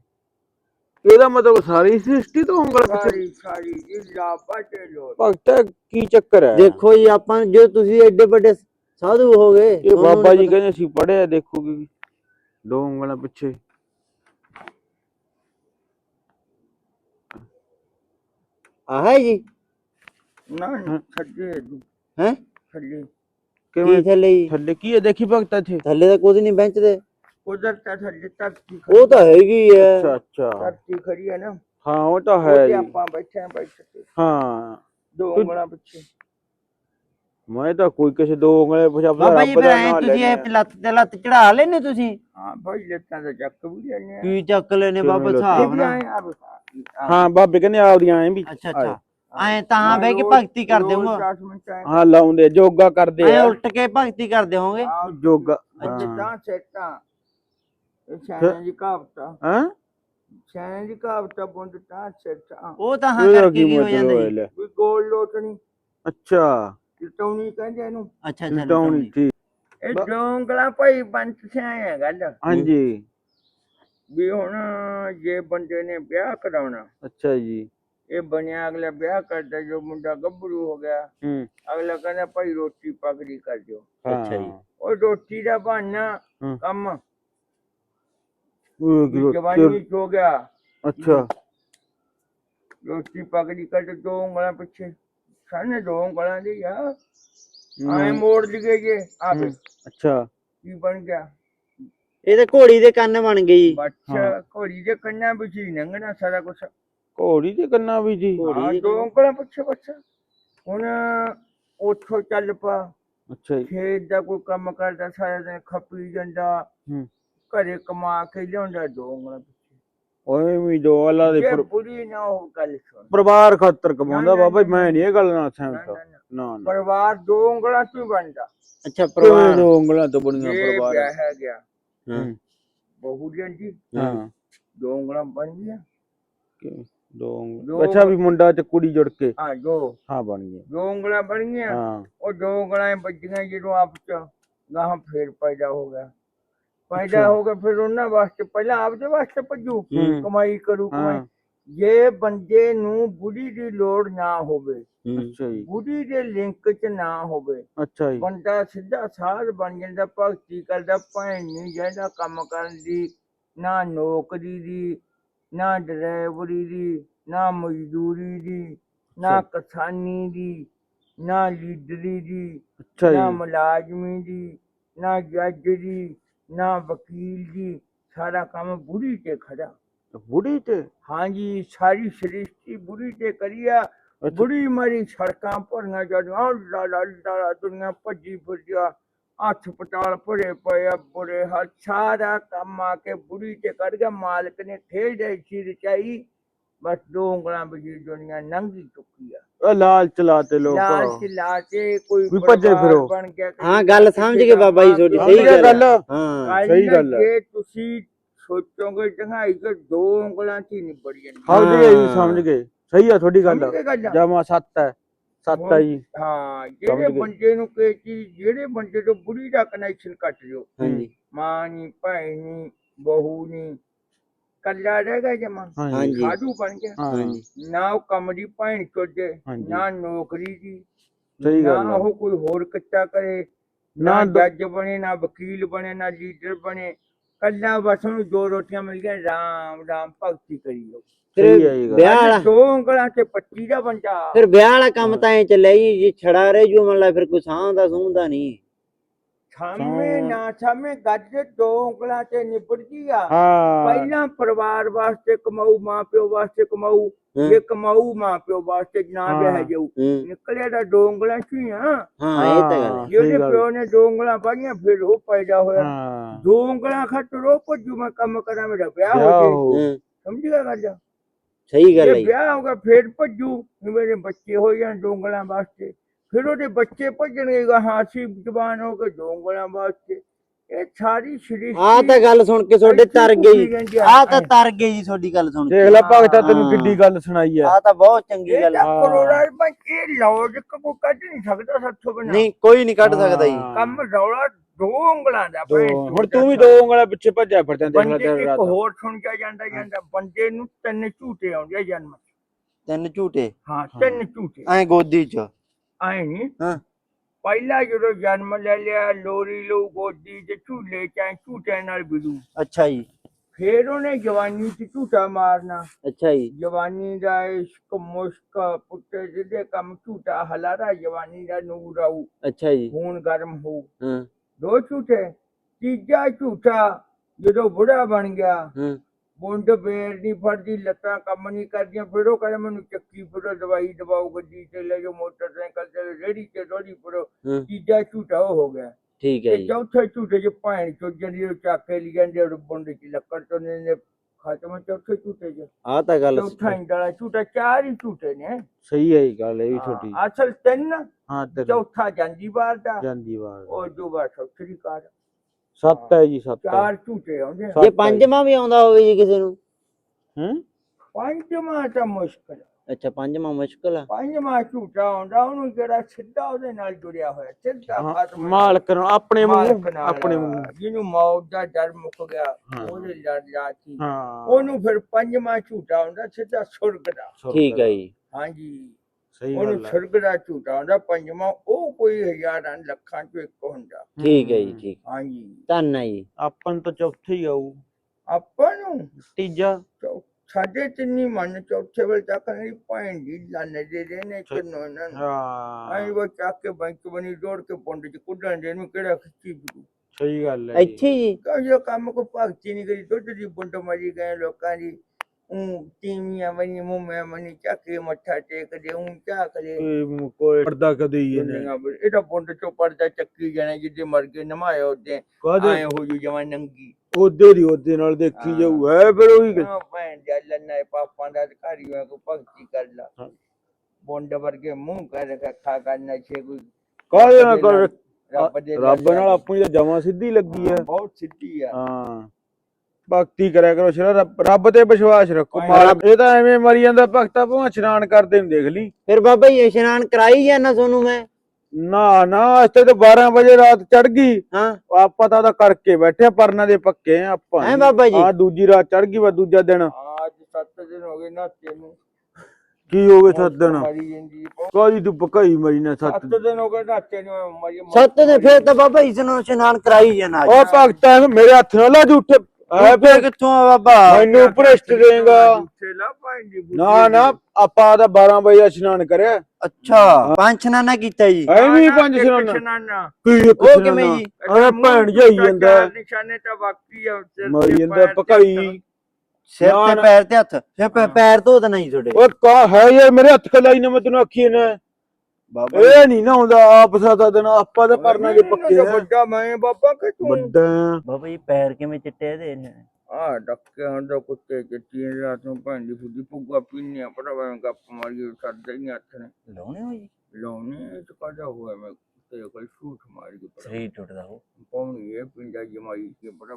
ਇਹਦਾ ਮਤਲਬ ਸਾਰੀ ਸ੍ਰਿਸ਼ਟੀ ਤੋਂ ਉਂਗਲ ਪਿੱਛੇ ਸਾਰੀ ਸਾਰੀ ਜਿਲਾ ਬਾਟੇ ਲੋ ਭਗਤਾ ਕੀ ਚੱਕਰ ਹੈ? ਦੇਖੋ ਜੀ ਆਪਾਂ ਜੋ ਤੁਸੀਂ ਐਡੇ ਵੱਡੇ ਸਾਧੂ ਹੋ ਗਏ ਇਹ ਤੁਹਾਨੂੰ ਬਾਬਾ ਜੀ ਪਤਾ। ਕਹਿੰਦੇ ਸੀ ਪੜਿਆ ਦੇਖੋਗੇ ਦੋ ਉਂਗਲਾਂ ਪਿੱਛੇ। ਆਹ ਹੈ ਜੀ। ਨਾ ਨਾ, ਛੱਡੇ ਹੈ? ਥੱਲੇ। ਕੀ ਕਿਵੇਂ ਥੱਲੇ ਜੀ? ਥੱਲੇ ਕੀ ਹੈ? ਦੇਖੀ ਭਗਤਾ ਇੱਥੇ। ਥੱਲੇ ਤਾਂ ਕੁਝ ਨਹੀਂ ਬੈਂਚ ਦੇ ਉਧਰ ਤਾਂ ਥੱਲੇ ਧਰਤੀ ਉਹ ਤਾਂ ਹੈਗੀ ਹੈ। ਅੱਛਾ ਅੱਛਾ। ਧਰਤੀ ਖੜੀ ਹੈ ਨਾ। ਹਾਂ ਉਹ ਤਾਂ ਹੈ ਉਹਦੇ ਜੀ। ਆਪਾਂ ਬੈਠੇ ਆ ਬੈਠੇ ਤੇ ਹਾਂ। ਦੋ ਉਂਗਲਾਂ ਪਿੱਛੇ। ਮੈਂ ਤਾਂ ਕੋਈ ਕਿਸੇ ਦੋ ਉਂਗਲੇ ਪਿੱਛੇ ਆਪਣਾ ਬਾਬਾ ਜੀ ਰੱਬ ਫਿਰ ਦਾ ਐਂ ਨਾਮ ਤੁਸੀਂ ਲੈ ਇਹ ਲੱਤ ਤੇ ਲੱਤ ਚੜਾ ਲੈਨੇ ਤੁਸੀਂ? ਹਾਂ ਭਾਈ ਲੱਤਾਂ ਦਾ ਚੱਕ ਵੀ ਲੈਣੇ ਆ ਕੀ ਚੱਕ ਲੈਨੇ ਕਿਵੇਂ ਬਾਬਾ ਲੱਤਾਂ? ਸਾਹਿਬ ਵੀ ਆਏ ਆ। ਆਹ, ਹਾਂ ਬਾਬੇ ਕਹਿੰਦੇ ਆਪਦੀਆਂ ਐਂ ਵੀ। ਅੱਛਾ ਅੱਛਾ। ਐਂ ਤਾਂ ਬਹਿ ਕੇ ਭਗਤੀ ਕਰਦੇ ਹੋਗੇ ਆਏ ਹਾਂ ਲਾਉਂਦੇ ਜੋਗਾ ਕਰਦੇ ਐਂ ਆ। ਉਲਟ ਕੇ ਭਗਤੀ ਕਰਦੇ ਹੋਗੇ ਜੋਗਾ ਅੱਜ ਹਾਂ। ਤਾਂ ਸੇਟਾਂ ਇਹ ਸਿਆਣੇ ਦੀ ਕਹਾਵਤਾਂ। ਹਾਂ? ਸਿਆਣੇ ਦੀ ਕਹਾਵਤਾਂ ਬੁੰਦ ਤਾਂ ਸੇਟਾਂ ਉਹ ਤਾਂ ਹਾਂ ਇਹਦਾ ਕਰਕੇ ਕੀ ਕੀ ਹੋ ਜਾਂਦਾ ਜੀ? ਲੈ? ਵੀ ਗੋਲ ਲੋਟਣੀ ਅੱਛਾ। ਲਟਾਉਣੀ ਕਹਿੰਦੇ ਇਹਨੂੰ। ਅੱਛਾ ਅੱਛਾ ਲਟਾਉਣੀ ਲਟਾਉਣੀ। ਠੀਕ। ਇਹ ਡੋਂਗਲਾ ਭਾਈ ਬੰਤ ਸਿਆਇਆ ਗੱਲ। ਹਾਂਜੀ। ਵੀ ਹੁਣ ਜੇ ਬੰਦੇ ਨੇ ਵਿਆਹ ਕਰਾਉਣਾ ਅੱਛਾ ਜੀ। ਇਹ ਬਣਿਆ ਅਗਲਾ ਵਿਆਹ ਕਰਦਾ ਜੋ ਮੁੰਡਾ ਗੱਭਰੂ ਹੋ ਗਿਆ ਹੂੰ। ਅਗਲਾ ਕਹਿੰਦਾ ਭਾਈ ਰੋਟੀ ਪਕੜੀ ਕਰ ਦਿਓ। ਅੱਛਾ ਜੀ। ਉਹ ਰੋਟੀ ਦਾ ਬਹਾਨਾ ਹੂੰ। ਕੰਮ ਉਹ ਵੀ ਰੋ- ਜਵਾਨੀ ਚ ਹੋ ਗਿਆ। ਅੱਛਾ। ਰੋਟੀ ਪਕੜੀ ਕਰ ਤੇ ਦੋ ਉਂਗਲਾਂ ਪਿੱਛੇ। ਸਾਨੇ ਦੋ ਉਂਗਲਾਂ ਦੀ ਆ। ਹੂੰ। ਆਏ ਮੋੜ ਲਗੇ ਜੇ ਆਪ। ਹੂੰ। ਅੱਛਾ। ਕੀ ਬਣ ਗਿਆ? ਇਹ ਤੇ ਘੋੜੀ ਦੇ ਕੰਨ ਬਣ ਗਈ। ਜੀ ਬੱਚਾ ਘੋੜੀ ਦੇ ਕੰਨਾਂ ਵਿੱਚ ਹੀ ਲੰਘਣਾ ਸਾਰਾ ਕੁਛ। ਘੋੜੀ ਦੇ ਕੰਨਾਂ ਘੋੜੀ ਦੇ ਦੋ ਉਂਗਲਾਂ ਪਿੱਛੇ ਬੱਚਾ। ਹੁਣ ਉੱਥੋਂ ਚੱਲ ਪਾ। ਅੱਛਾ ਜੀ। ਖੇਤ ਦਾ ਕੋਈ ਕੰਮ ਕਰਦਾ ਸਾਰਾ ਦਿਨ ਖੱਪੀ ਜਾਂਦਾ। ਹੂੰ। ਘਰੇ ਕਮਾ ਕੇ ਲਿਆਉਂਦਾ ਦੋ ਉਂਗਲਾਂ ਪਿੱਛੇ। ਓਏ ਵੀ ਜੋ ਅੱਲਾ ਦੇ ਜੇ ਪਰ- ਬੁਰੀ ਨਾ ਹੋ ਗੱਲ ਸੁਣ। ਪਰਿਵਾਰ ਖਾਤਰ ਕਮਾਉਂਦਾ ਨਾ, ਬਾਬਾ ਜੀ, ਮੈਂ ਨਹੀਂ ਇਹ ਗੱਲ ਨਾਲ ਸਹਿਮਤ ਨਾ, ਨਾ। ਨਾ। ਨਾ ਪਰਿਵਾਰ ਦੋ ਉਂਗਲਾਂ ਤੋਂ ਹੀ ਬਣਦਾ। ਅੱਛਾ ਕਿਵੇਂ ਪਰਿਵਾਰ ਦੋ ਉਂਗਲਾਂ ਤੋਂ ਬਣੀਆਂ ਜੇ ਪਰਿਵਾਰ। ਵਿਆਹ ਹੈ ਗਿਆ ਹਾਂ। ਬਹੂ ਜਾਂਦੀ ਹਾਂ। ਦੋ ਉਂਗਲਾਂ ਬਣ ਗਈਆਂ। ਕਿ- ਦੋ ਦੋ ਅੱਛਾ ਵੀ ਮੁੰਡਾ ਤੇ ਕੁੜੀ ਜੁੜ ਕੇ। ਹਾਂ ਦੋ। ਹਾਂ ਬਣ ਗਏ ਦੋ ਉਂਗਲਾਂ ਬਣ ਗਈਆਂ ਹਾਂ। ਉਹ ਦੋ ਉਂਗਲਾਂ ਵੱਜੀਆਂ ਜਦੋਂ ਆਪ ਚ ਗਾਹਾਂ ਫੇਰ ਪੈਦਾ ਹੋ ਗਿਆ। ਪੈਦਾ ਅੱਛਾ। ਹੋ ਗਿਆ ਫਿਰ ਉਹਨਾਂ ਵਾਸਤੇ ਪਹਿਲਾਂ ਆਪਦੇ ਵਾਸਤੇ ਭੱਜੂ। ਕਮਾਈ ਕਰੂ ਕਮਾਈ ਜੇ ਬੰਦੇ ਨੂੰ ਬੁੱਢੀ ਦੀ ਲੋੜ ਨਾ ਹੋਵੇ। ਅੱਛਾ ਜੀ ਬੁੱਢੀ ਦੇ ਲਿੰਕ ਚ ਨਾ ਹੋਵੇ ਅੱਛਾ ਜੀ ਬੰਦਾ ਸਿੱਧਾ ਸਾਧ ਬਣ ਜਾਂਦਾ ਭਗਤੀ ਕਰਦਾ ਭੈਣ ਨਹੀਂ ਜਾਂਦਾ ਕੰਮ ਕਰਨ ਦੀ ਨਾ ਨੌਕਰੀ ਦੀ ਨਾ ਡਰਾਈਵਰੀ ਦੀ ਨਾ ਮਜ਼ਦੂਰੀ ਦੀ ਨਾ ਕਿਸਾਨੀ ਦੀ ਨਾ ਲੀਡਰੀ ਦੀ ਅੱਛਾ ਨਾ ਮੁਲਾਜ਼ਮੀ ਦੀ ਨਾ ਜੱਜ ਦੀ ਨਾ ਵਕੀਲ ਦੀ ਸਾਰਾ ਕੰਮ ਬੁੜੀ ਤੇ ਖੜਾ। ਬੁੜੀ ਤੇ? ਹਾਂਜੀ ਸਾਰੀ ਸ੍ਰਿਸ਼ਟੀ ਬੁੜੀ ਤੇ ਕਰੀਆ। ਬੁੜੀ ਮਾਰੀ ਸੜਕਾਂ ਭਰੀਆਂ ਜਦੋਂ ਲਾ ਲਾ ਲਾ ਦੁਨੀਆ ਭੱਜੀ ਫਿਰਦਿਆ ਹੱਥ ਪਟਾਲ ਭਰੇ ਪਏ ਆ ਬੁਰੇ ਹਰ ਸਾਰਾ ਕੰਮ ਆ ਕੇ ਬੁੜੀ ਤੇ ਕੱਢ ਗਿਆ। ਮਾਲਕ ਨੇ ਠੇੜ ਸੀ ਰਚਾਈ ਬਸ ਦੋ ਉਂਗਲਾਂ ਵਿੱਚ ਦੁਨੀਆ ਨੰਗੀ ਚੁੱਕੀ ਆ ਉਹ ਲਾਲ ਚਲਾਤੇ ਲੋਕ ਲਾਲ ਲਾ ਕੇ ਕੋਈ ਵੀ ਭੱਜੇ ਪਰਿਵਾਰ ਫਿਰੋ। ਬਣ ਗਿਆ ਕਿਸੇ ਹਾਂ, ਦਾ ਗੱਲ ਸਮਝ ਗਏ ਬਾਬਾ ਜੀ ਤੁਹਾਡੀ, ਸਹੀ ਗੱਲ। ਹਾਂ ਸਹੀ ਗੱਲ ਹੈ। ਜੇ ਤੁਸੀਂ ਸੋਚੋਗੇ ਚੰਗਾਈ ਕਿ ਦੋ ਉਂਗਲਾਂ ਚ ਹੀ ਨਿਬੜ ਜਾਂਦੀ ਗਏ ਜੀ ਹਾਂ। ਸਮਝ ਗਏ ਸਹੀ ਆ ਤੁਹਾਡੀ ਗੱਲ ਸਮਝ ਗਏ ਗੱਲ? ਜਮਾ ਸੱਤ ਹੈ ਸੱਤ ਹੈ ਜੀ ਹਾਂ ਸਮਝ ਜਿਹੜੇ ਗਏ। ਬੰਦੇ ਨੂੰ ਕੋਈ ਚੀਜ਼ ਜਿਹੜੇ ਬੰਦੇ ਤੋਂ ਬੁੜੀ ਦਾ ਕਨੈਕਸ਼ਨ ਕੱਟ ਦਿਓ ਹਾਂਜੀ ਮਾਂ ਨਹੀਂ ਭੈਣ ਨਹੀਂ ਬਹੂ ਨਹੀਂ ਕੱਲਾ ਰਹੇਗਾ ਜਮਾ। ਹਾਂਜੀ। ਸਾਧੂ ਬਣ ਗਿਆ। ਹਾਂਜੀ। ਨਾ ਉਹ ਕੰਮ ਦੀ ਭੈਣ ਚੋਦੇ ਹਾਂਜੀ। ਨਾ ਨੌਕਰੀ ਦੀ ਸਹੀ ਨਾ ਗੱਲ ਆ। ਉਹ ਕੋਈ ਹੋਰ ਕੱਚਾ ਕਰੇ ਨਾ ਨਾ ਦ- ਜੱਜ ਬਣੇ ਨਾ ਵਕੀਲ ਬਣੇ ਨਾ ਲੀਡਰ ਬਣੇ। ਕੱਲਾ ਬਸ ਉਹਨੂੰ ਦੋ ਰੋਟੀਆਂ ਮਿਲ ਗਈਆਂ ਰਾਮ ਰਾਮ ਭਗਤੀ ਕਰੀ ਜਾਓ। ਸਹੀ ਹੈ ਗੱਲ। ਵਿਆਹ ਵਾਲਾ ਦੋ ਉਂਗਲਾਂ ਤੇ ਪੱਟੀ ਦਾ ਬੰਦਾ। ਫਿਰ ਵਿਆਹ ਵਾਲਾ ਕੰਮ ਤਾਂ ਐ ਚੱਲਿਆ ਜੀ ਜੇ ਛੜਾ ਰਹਿ ਜੂ ਮੰਨ ਲਾ ਫਿਰ ਕੋਈ ਸਾਹ ਦਾ ਸੂੰਦਾ ਨਹੀਂ। ਹਾਂ। ਨਾ ਸਾਹਮਣੇ ਗੱਜ ਦੋ ਉਂਗਲਾਂ ਤੇ ਨਿਬੜਦੀ ਆ ਹਾਂ ਪਹਿਲਾਂ ਪਰਿਵਾਰ ਵਾਸਤੇ ਕਮਾਊ ਮਾਂ ਪਿਓ ਵਾਸਤੇ ਕਮਾਊ ਹਾਂ। ਜੇ ਕਮਾਊ ਮਾਂ ਪਿਓ ਵਾਸਤੇ ਨਾ ਹਾਂ। ਜਾਊ। ਨਿਕਲਿਆ ਦੋ ਉਂਗਲਾਂ ਚ ਹੀ ਆ ਹਾਂ ਇਹ ਤਾਂ ਗੱਲ ਜਿਹਦੇ। ਪਿਓ ਨੇ ਦੋ ਉਂਗਲਾਂ ਪਾਈਆਂ ਫਿਰ ਉਹ ਪੈਦਾ ਹੋਇਆ ਦੋ ਉਂਗਲਾਂ ਖਾਤਰ ਉਹ ਭੱਜੂ ਮੈਂ ਕੰਮ ਕਰਾਂ ਮੇਰਾ ਵਿਆਹ ਹੋ ਜੇ ਹੂੰ। ਸਮਝ ਗਿਆ ਗੱਲ ਸਹੀ ਗੱਲ ਹੈ। ਵਿਆਹ ਹੋਗਾ ਫਿਰ ਭੱਜੂ ਮੇਰੇ ਬੱਚੇ ਹੋ ਜਾਣ ਦੋ ਉਂਗਲਾਂ ਵਾਸਤੇ ਫਿਰ ਉਹਦੇ ਬੱਚੇ ਭੱਜਣਗੇ ਹਾਂ ਅਸੀਂ ਜਵਾਨ ਹੋ ਕੇ ਦੋ ਉਂਗਲਾਂ ਵਾਸਤੇ ਇਹ ਸਾਰੀ ਸ੍ਰਿਸ਼ਟੀ ਆਹ ਤਾਂ ਗੱਲ ਸੁਣ ਕੇ ਤੁਹਾਡੇ ਤਰ ਗਈ ਆ। ਤਾਂ ਤਰ ਗਈ ਜੀ ਤੁਹਾਡੀ ਗੱਲ ਸੁਣ ਦੇਖ ਕੇ ਲੈ ਭਗਤਾ ਤੈਨੂੰ। ਕਿੱਡੀ ਗੱਲ ਸੁਣਾਈ ਆ ਆਹ ਤਾਂ ਬਹੁਤ ਚੰਗੀ ਗੱਲ ਹਾਂ। ਕਰੋੜਾ ਰੁਪਏ ਇਹ ਲੌਜਿਕ ਕੋ ਕੱਢ ਨਹੀਂ ਸਕਦਾ ਸਾਥੋਂ ਬਿਨਾ ਨਹੀਂ ਕੋਈ ਨਹੀਂ ਕੱਢ ਸਕਦਾ ਜੀ। ਕੰਮ ਰੌਲਾ ਦੋ ਉਂਗਲਾਂ ਦਾ ਹੁਣ ਤੂੰ ਵੀ ਦਾ। ਉਂਗਲਾਂ ਪਿੱਛੇ ਭੱਜਿਆ ਫਿਰਦਾ ਦੇਖ ਲੈ ਇੱਕ ਰਾਤ ਹੋਰ ਸੁਣ ਕੇ ਜਾਂਦਾ ਜਾਂਦਾ ਬੰਦੇ ਨੂੰ ਤਿੰਨ ਝੂਟੇ ਆਉਂਦੇ ਆ ਜਨਮ 'ਚ। ਤਿੰਨ ਝੂਟੇ ਹਾਂ ਤਿੰਨ ਝੂਟੇ ਐ ਗੋਦੀ ਚ ਆਏ ਨਹੀਂ ਹਾਂ। ਪਹਿਲਾ ਜਦੋਂ ਜਨਮ ਲੈ ਲਿਆ ਲੋਰੀ ਲੋ ਗੋਦੀ ਤੇ ਝੂਲੇ ਚਾਹੇ ਝੂਟੇ ਨਾਲ ਵਿਦੂ ਅੱਛਾ ਜੀ। ਫੇਰ ਉਹਨੇ ਜਵਾਨੀ 'ਚ ਝੂਟਾ ਮਾਰਨਾ। ਅੱਛਾ ਜੀ। ਜਵਾਨੀ ਦਾ ਇਸ਼ਕ ਮੁਸ਼ਕ ਪੁੱਤੇ ਜਿਹਦੇ ਕੰਮ ਝੂਟਾ ਹਲਾਰਾ ਜਵਾਨੀ ਦਾ ਨੂਰ ਆਊ। ਅੱਛਾ ਜੀ। ਖੂਨ ਗਰਮ ਹੋਊ। ਹਾਂ। ਦੋ ਝੂਠੇ ਤੀਜਾ ਝੂਠਾ ਜਦੋਂ ਬੁੜਾ ਬਣ ਗਿਆ ਹਾਂ। ਮੁੰਡ ਬੇਰ ਨਹੀਂ ਫੜਦੀ ਲੱਤਾਂ ਕੰਮ ਨਹੀਂ ਕਰਦੀਆਂ ਫਿਰ ਉਹ ਕਹਿੰਦਾ ਮੈਨੂੰ ਚੱਕੀ ਫਿਰੋ ਦਵਾਈ ਦਵਾਓ ਗੱਡੀ ਤੇ ਲੈ ਜਾਓ ਮੋਟਰਸਾਈਕਲ ਤੇ ਰੇੜੀ ਤੇ ਰੋੜੀ ਫਿਰੋ ਤੀਜਾ ਝੂਠਾ ਉਹ ਹੋ ਗਿਆ। ਠੀਕ ਹੈ ਜੀ। ਚੌਥੇ ਝੂਠੇ ਚ ਭੈਣ ਚੋ ਉਹ ਚਾਕੇ ਲਈ ਜਾਂਦੇ ਬੁੰਡ ਚ ਲੱਕੜ ਤੋਂ ਨੇ ਖਤਮ ਚੌਥੇ ਝੂਠੇ ਚ। ਆਹ ਤਾਂ ਗੱਲ ਚੌਥਾ ਇੰਦਲਾ ਝੂਠਾ ਚਾਰ ਹੀ ਝੂਠੇ ਨੇ। ਸਹੀ ਹੈ ਇਹ ਗੱਲ ਇਹ ਵੀ ਛੋਟੀ ਅਸਲ ਤਿੰਨ ਹਾਂ ਚੌਥਾ ਜਾਂਦੀ ਵਾਰ ਦਾ। ਜਾਂਦੀ ਵਾਰ ਉਹ ਜੋ ਬਾ ਸੌਥਰੀ ਕਾਰ ਸੱਤ ਹੈ ਜੀ ਸੱਤ ਚਾਰ ਝੂਠੇ ਆਉਂਦੇ ਆ। ਜੇ। ਪੰਜਵਾਂ ਵੀ ਆਉਂਦਾ ਹੋਵੇ ਜੀ ਕਿਸੇ ਨੂੰ? ਹੂੰ? ਪੰਜਵਾਂ ਤਾਂ ਮੁਸ਼ਕਲ ਅੱਛਾ ਪੰਜਵਾਂ ਮੁਸ਼ਕਲ ਆ। ਪੰਜਵਾਂ ਝੂਟਾ ਆਉਂਦਾ ਉਹਨੂੰ ਜਿਹੜਾ ਸਿੱਧਾ ਉਹਦੇ ਨਾਲ ਜੁੜਿਆ ਹੋਇਆ ਸਿੱਧਾ ਹਾਂ, ਮਾਲਕ ਨੂੰ ਆਪਣੇ ਮਾਲਕ ਮੂੰਹ ਨਾਲ, ਆਪਣੇ ਮੂੰਹ। ਜਿਹਨੂੰ ਮੌਤ ਦਾ ਡਰ ਮੁੱਕ ਗਿਆ ਹਾਂ। ਉਹਦੇ ਲੜ ਜਾਤੀ ਹਾਂ। ਉਹਨੂੰ ਫਿਰ ਪੰਜਵਾਂ ਝੂਟਾ ਆਉਂਦਾ ਸਿੱਧਾ ਸੁਰਗ ਦਾ। ਠੀਕ ਹੈ ਜੀ। ਹਾਂਜੀ। ਸਹੀ ਉਹਨੂੰ ਗੱਲ ਹੈ ਸੁਰਗ ਦਾ ਝੂਟਾ ਆਉਂਦਾ ਪੰਜਵਾਂ ਉਹ ਕੋਈ ਹਜ਼ਾਰਾਂ ਲੱਖਾਂ ਚੋਂ ਇੱਕ ਹੁੰਦਾ। ਠੀਕ ਹੈ ਜੀ ਠੀਕ। ਹਾਂਜੀ। ਧੰਨ ਹੈ ਜੀ। ਆਪਾਂ ਨੂੰ ਤਾਂ ਚੌਥੇ ਹੀ ਆਊ। ਆਪਾਂ ਨੂੰ? ਤੀਜਾ? ਚੌ- ਸਾਡੇ ਤਿੰਨੀ ਮਨ ਚੌਥੇ ਵੇਲੇ ਤੱਕ ਨਹੀਂ ਭੈਣ ਜੀ ਲੰਨ ਦੇ ਦੇ ਨੇ ਕਿੰਨੋ ਇਹਨਾਂ ਨੂੰ। ਹਾਂ। ਆਈ ਉਹ ਚੱਕ ਕੇ ਬੈਂਕ ਬਣੀ ਦੌੜ ਕੇ ਪੁੰਡ ਚ ਕੁੱਢਣ ਦੇ ਨੂੰ ਕਿਹੜਾ ਖਿੱਚੀ ਬਿਕੂ ਸਹੀ ਗੱਲ ਹੈ ਜੀ। ਇੱਥੇ ਜੀ। ਕਹੋ ਜੋ ਕੰਮ ਕੋ ਭਗਤੀ ਨਹੀਂ ਕਰੀ ਦੁੱਧ ਦੀ ਬੁੰਡ ਮਰੀ ਗਏ ਲੋਕਾਂ ਦੀ। ਉਹ ਤੀਵੀਆਂ ਬਣੀ ਮੂੰਹ ਮੈਂ ਮਨੀ ਚੱਕ ਕੇ ਮੱਥਾ ਟੇਕਦੇ ਉਹ ਝਾਕਦੇ ਕੋਈ ਮ- ਕੋਈ ਪਰਦਾ ਕਦੇ ਹੀ ਇਹਨੇ। ਦੁਨੀਆ ਇਹਦਾ ਬੁੰਡ ਚੋਂ ਪਰਦਾ ਚੱਕੀ ਜਾਣਾ ਜਿੱਦੇ ਮਰ ਗਏ ਨਮਾਏ ਉਹਦੇ ਕਾਦੇ ਆਏ ਹੋ ਜੂ ਜਵਾਂ ਨੰਗੀ। ਉਹਦੇ ਦੀ ਉਹਦੇ ਨਾਲ ਦੇਖੀ ਹਾਂ। ਜਾਊ ਹੈ ਫਿਰ ਉਹੀ ਗੱਲ। ਨਾ ਭੈਣ ਜੱਲ ਨਾ ਪਾਪਾਂ ਦਾ ਅਧਿਕਾਰੀ ਹੋਇਆ ਕੋ ਭਗਤੀ ਕਰ ਲਾ। ਹਾਂ। ਬੁੰਡ ਵਰਗੇ ਮੂੰਹ ਕਰ ਰੱਖਾ ਕਰਨਾ ਛੇ ਕੋਈ। ਕਾਹਦੇ ਨਾਲ ਕਰ ਰੱਬ ਦੇ ਰੱਬ ਨਾਲ ਆਪਣੀ ਤਾਂ ਜਮਾ ਸਿੱਧੀ ਲੱਗੀ ਹੈ ਬਹੁਤ ਸਿੱਧੀ ਆ। ਹਾਂ। ਭਗਤੀ ਕਰਿਆ ਕਰੋ ਸ਼ਰਾ ਰੱਬ ਰੱਬ ਤੇ ਵਿਸ਼ਵਾਸ ਰੱਖੋ। ਮਾਲਕ ਇਹ ਤਾਂ ਐਵੇਂ ਮਰੀ ਜਾਂਦਾ ਭਗਤਾ ਭਾਵੇਂ ਇਸ਼ਨਾਨ ਕਰਦੇ ਨੂੰ ਦੇਖ ਲਈ। ਫਿਰ ਬਾਬਾ ਜੀ ਇਸ਼ਨਾਨ ਕਰਾਈ ਜਾਣਾ ਤੁਹਾਨੂੰ ਮੈਂ? ਨਾ ਨਾ ਅੱਜ ਤੇ 12 ਵਜੇ ਰਾਤ ਚੜ ਗਈ। ਹਾਂ। ਆਪਾਂ ਤਾਂ ਉਹਦਾ ਕਰਕੇ ਬੈਠੇ ਆ, ਪਰਨਾ ਦੇ ਪੱਕੇ ਆ ਆਪਾਂ। ਹੈ ਬਾਬਾ ਜੀ? ਹਾਂ ਦੂਜੀ ਰਾਤ ਚੜ ਗਈ ਵਾ ਦੂਜਾ ਦਿਨ। ਅੱਜ 7 ਦਿਨ ਹੋ ਗਏ ਨਾਤੇ ਨੂੰ। ਕੀ ਹੋ ਗਏ ਸੱਤ ਦਿਨ? ਮਰੀ ਜਾਂਦੀ। ਕਾਹਦੀ ਤੂੰ ਪਕਾਈ ਮਰੀ ਨਾ ਸੱਤ ਸੱਤ ਦਿਨ ਹੋ ਗਏ ਨਾਤੇ ਨੂੰ ਮਰੀ ਸੱਤ ਦੇ ਫਿਰ ਤਾਂ ਬਾਬਾ ਜੀ ਨੂੰ ਇਸ਼ਨਾਨ ਕਰਾਈ ਜਾਣਾ ਉਹ ਭਗਤਾ ਮੇਰੇ ਹੱਥ ਨਾਲ ਲਾ ਝੂਠੇ ਐ ਕਿੱਥੋਂ ਆ ਬਾਬਾ? ਮੈਨੂੰ ਭ੍ਰਿਸ਼ਟ ਦੇਗਾ। ਨਾ ਨਾ ਆਪਾਂ ਤਾਂ 12 ਵਜੇ ਇਸ਼ਨਾਨ ਕਰਿਆ। ਅੱਛਾ ਪੰਜ ਇਸ਼ਨਾਨਾ ਕੀਤਾ ਜੀ? ਐਵੇਂ ਨਾ, ਪੰਜ ਇੱਕ ਸ਼ਰਾਨਾ ਸ਼ਨਾਨਾ। ਕੀ ਇੱਕ ਉਹ ਕਿਵੇਂ ਸ਼ਰਾਨਾ? ਜੀ ਅਰੇ ਭੈਣ ਜਾਈ ਜਾਂਦਾ। ਚਾਰ ਨਿਸ਼ਾਨੇ ਤਾਂ ਬਾਕੀ ਆ ਸਿਰ ਮਰੀ ਤੇ ਜਾਂਦਾ ਪੈਰ ਤੇ ਪਕਾਈ ਸਿਰ ਨਾ, ਤੇ ਨਾ। ਪੈਰ ਤੇ ਹੱਥ। ਧੋ ਦੇਣਾ ਜੀ ਤੁਹਾਡੇ। ਓਏ ਕਾ ਹੈ ਯਾਰ ਮੇਰੇ ਹੱਥ ਖਲਾਈ ਨਾ ਮੈਂ ਤੈਨੂੰ ਆਖੀ ਨਾ ਬਾਬਾ ਇਹ ਨਹੀਂ ਨਾ ਹੁੰਦਾ ਆਪ ਸਾਦਾ ਦਿਨ ਆਪਾਂ ਤਾਂ ਪਰਨਾ ਦੇ ਪੱਕੇ ਆ ਵੱਡਾ ਮੈਂ ਬਾਬਾ ਕਿ ਤੂੰ ਵੱਡਾ। ਆ। ਬਾਬਾ ਜੀ ਪੈਰ ਕਿਵੇਂ ਚਿੱਟੇ ਦੇ ਨੇ ਆ ਡੱਕੇ ਹੁੰਦਾ ਕੁੱਤੇ ਚੱਟੀਆਂ ਰਾਤ ਨੂੰ ਭੈਣ ਦੀ ਫੁੱਦੀ ਪੁੱਗਾ ਪੀਨੇ ਆ ਪੜਾ ਮੈਂ ਗੱਪ ਮਾਰੀ ਛੱਡ ਹੀ ਹੱਥ ਨੇ। ਲਾਉਣੇ ਹੋ ਜੀ? ਲਾਉਣੇ ਇਹ ਤਾਂ ਕਾਹਦਾ ਹੋਇਆ ਮੈਂ ਕੁੱਤੇ ਕੋਲ ਝੂਠ ਮਾਰ ਕੇ ਸਰੀਰ ਟੁੱਟਦਾ ਹੋ ਪਾਉਣੀ ਇਹ ਪਿੰਡਾ ਜਮਾਈ ਕੇ ਪੜਾ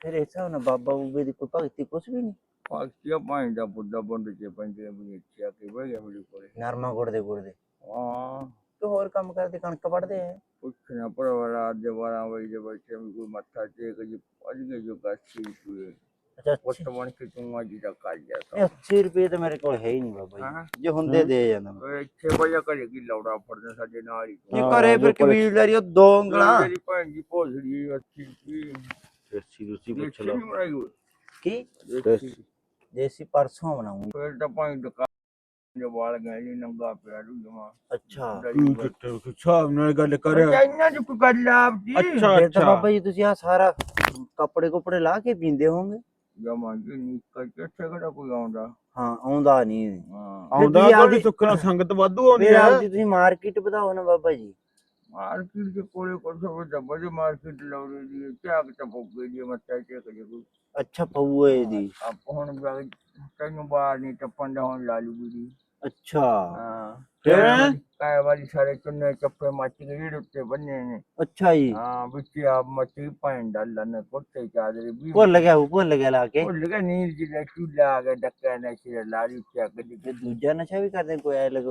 ਫਿਰ ਹਿਸਾਬ ਨਾਲ ਬਾਬਾ ਬੂਬੇ ਦੀ ਕੋਈ ਭਗਤੀ ਕੁਛ ਵੀ ਨਹੀਂ? ਪਾਕਿਆ ਭੈਣ ਦਾ ਬੁੱਢਾ ਬੰਦ ਕੇ ਪੰਜੇ ਵੀ ਇੱਛਾ ਕੇ ਬਹਿ ਗਿਆ ਮੇਰੇ ਕੋਲੇ। ਨਰਮਾ ਗੁੜਦੇ ਗੁੜਦੇ ਹਾਂ। ਤੇ ਹੋਰ ਕੰਮ ਕਰਦੇ ਕਣਕ ਵੜਦੇ ਆ। ਪੁੱਛਣਾ ਪੜਾ ਰਾਤ ਦੇ 12 ਵਜੇ ਦੇ ਬੱਚੇ ਵੀ ਕੋਈ ਮੱਥਾ ਟੇਕ ਜੀ ਅੱਜ ਕੇ ਜੋ ਗਾਛੀ ਸੂਏ ਅੱਛਾ ਉਸ ਅੱਛੀ- ਤੋਂ ਕਿ ਤੂੰ ਅੱਜ ਦਾ ਕਰ ਗਿਆ ਇਹ 80 ਰੁਪਏ ਤਾਂ ਮੇਰੇ ਕੋਲ ਹੈ ਹੀ ਨਹੀਂ ਬਾਬਾ ਹਾਂ। ਜੀ ਜੇ ਹੁੰਦੇ ਦੇ ਜਾਂਦਾ ਮੈਂ ਓਏ ਇੱਥੇ ਵਜਾ ਕਰੇ ਕੀ ਲੌੜਾ ਫੜਦੇ ਸਾਡੇ ਨਾਲ ਹੀ ਕੀ ਹਾਂ, ਕਰੇ ਜੋ ਫਿਰ ਕੋਲੇ- ਕਬੀਲਦਾਰੀ ਉਹ ਦੋ ਉਂਗਲਾਂ। ਮੇਰੀ ਭੈਣ ਦੀ ਭੋਸੜੀ ਅੱਛੀ ਸੀ ਦੇਸੀ ਦੂਸੀ ਪੁੱਛ ਦੇਖੀ ਲਓ। ਨਹੀਂ ਬਣਾਈ ਹੋਈ। ਕੀ? ਦੇਖੀ। ਦੇਸੀ ਪਰਸੋਂ ਬਣਾਉਂਗੀ। ਫਿਰ ਤਾਂ ਭਾਈ ਦੁਕਾਨ ਦੇ ਵਾਲ ਗਏ ਜੀ ਨੰਗਾ ਪਿਆ ਰੂ ਜਮਾ। ਅੱਛਾ। ਤੂੰ ਕਿੱਥੇ ਹਿਸਾਬ ਨਾਲ ਗੱਲ ਕਰਿਆ। ਇਹਨਾਂ ਦੀ ਕੋਈ ਗੱਲ ਆਪ ਜੀ? ਅੱਛਾ ਫਿਰ ਤਾਂ ਅੱਛਾ। ਬਾਬਾ ਜੀ ਤੁਸੀਂ ਆ ਸਾਰਾ ਕੱਪੜੇ ਕੁਪੜੇ ਲਾ ਕੇ ਪੀਂਦੇ ਹੋਵੋਗੇ? ਜਮਾ ਜੀ ਨਿਕਲ ਕੇ ਕਿਹੜਾ ਕੋਈ ਆਉਂਦਾ? ਹਾਂ ਆਉਂਦਾ ਨਹੀਂ। ਹਾਂ। ਆਉਂਦਾ ਤੁਸੀਂ ਕੋਈ ਆਪਦੀ- ਸੁੱਖਣਾ ਸੰਗਤ ਵਾਧੂ ਆਉਂਦੀ ਫਿਰ ਆ। ਆਪਦੀ ਤੁਸੀਂ ਮਾਰਕੀਟ ਵਧਾਓ ਨਾ ਬਾਬਾ ਜੀ। ਮਾਰਕੀਟ ਦੇ ਕੋਲੇ ਕੋਲ ਸਭ ਡੱਬਾ ਦੇ ਮਾਰਕੀਟ ਲਾਉਣੀ ਦੀ ਝਾਕ ਤਾਂ ਪੁੱਗੇ ਦੀ ਮੱਥਾ ਟੇਕ ਜੇ ਕੋਈ। ਅੱਛਾ ਪਊਏ ਦੀ ਆਪ ਹੁਣ ਵੀ ਤੈਨੂੰ ਬਾਹਰ ਨਹੀਂ ਟੱਪਣ ਦਾ ਹੁਣ ਲਾ ਲੂਗੀ ਜੀ ਅੱਛਾ। ਹਾਂ। ਫਿਰ? ਕਾਇ ਵਾਲੀ ਸਾਰੇ ਚੁੰਨੇ ਚੱਪੇ ਮੱਚ ਗਏ ਜਿਹੜੇ ਉੱਤੇ ਬੰਨੇ ਨੇ। ਅੱਛਾ ਜੀ। ਹਾਂ ਵਿੱਚ ਆਪ ਮੱਛੀ ਪੈਣ ਡਾਲਣ ਕੁੱਤੇ ਚਾਦਰੇ ਵੀ ਭੁੱਲ ਗਿਆ ਉਹ ਭੁੱਲ ਗਿਆ ਲਾ ਕੇ। ਉਹ ਲਗਾ ਨੀਂਦ ਜਿਹਾ ਚੁੱਲਾ ਆ ਗਿਆ ਡੱਕਾ ਨਾ ਸਿਰ ਲਾਰੀ ਚੱਕ ਦੀ ਤੇ ਦੂਜਾ ਨਸ਼ਾ ਵੀ ਕਰਦੇ ਕੋਈ ਐ ਲਗੋ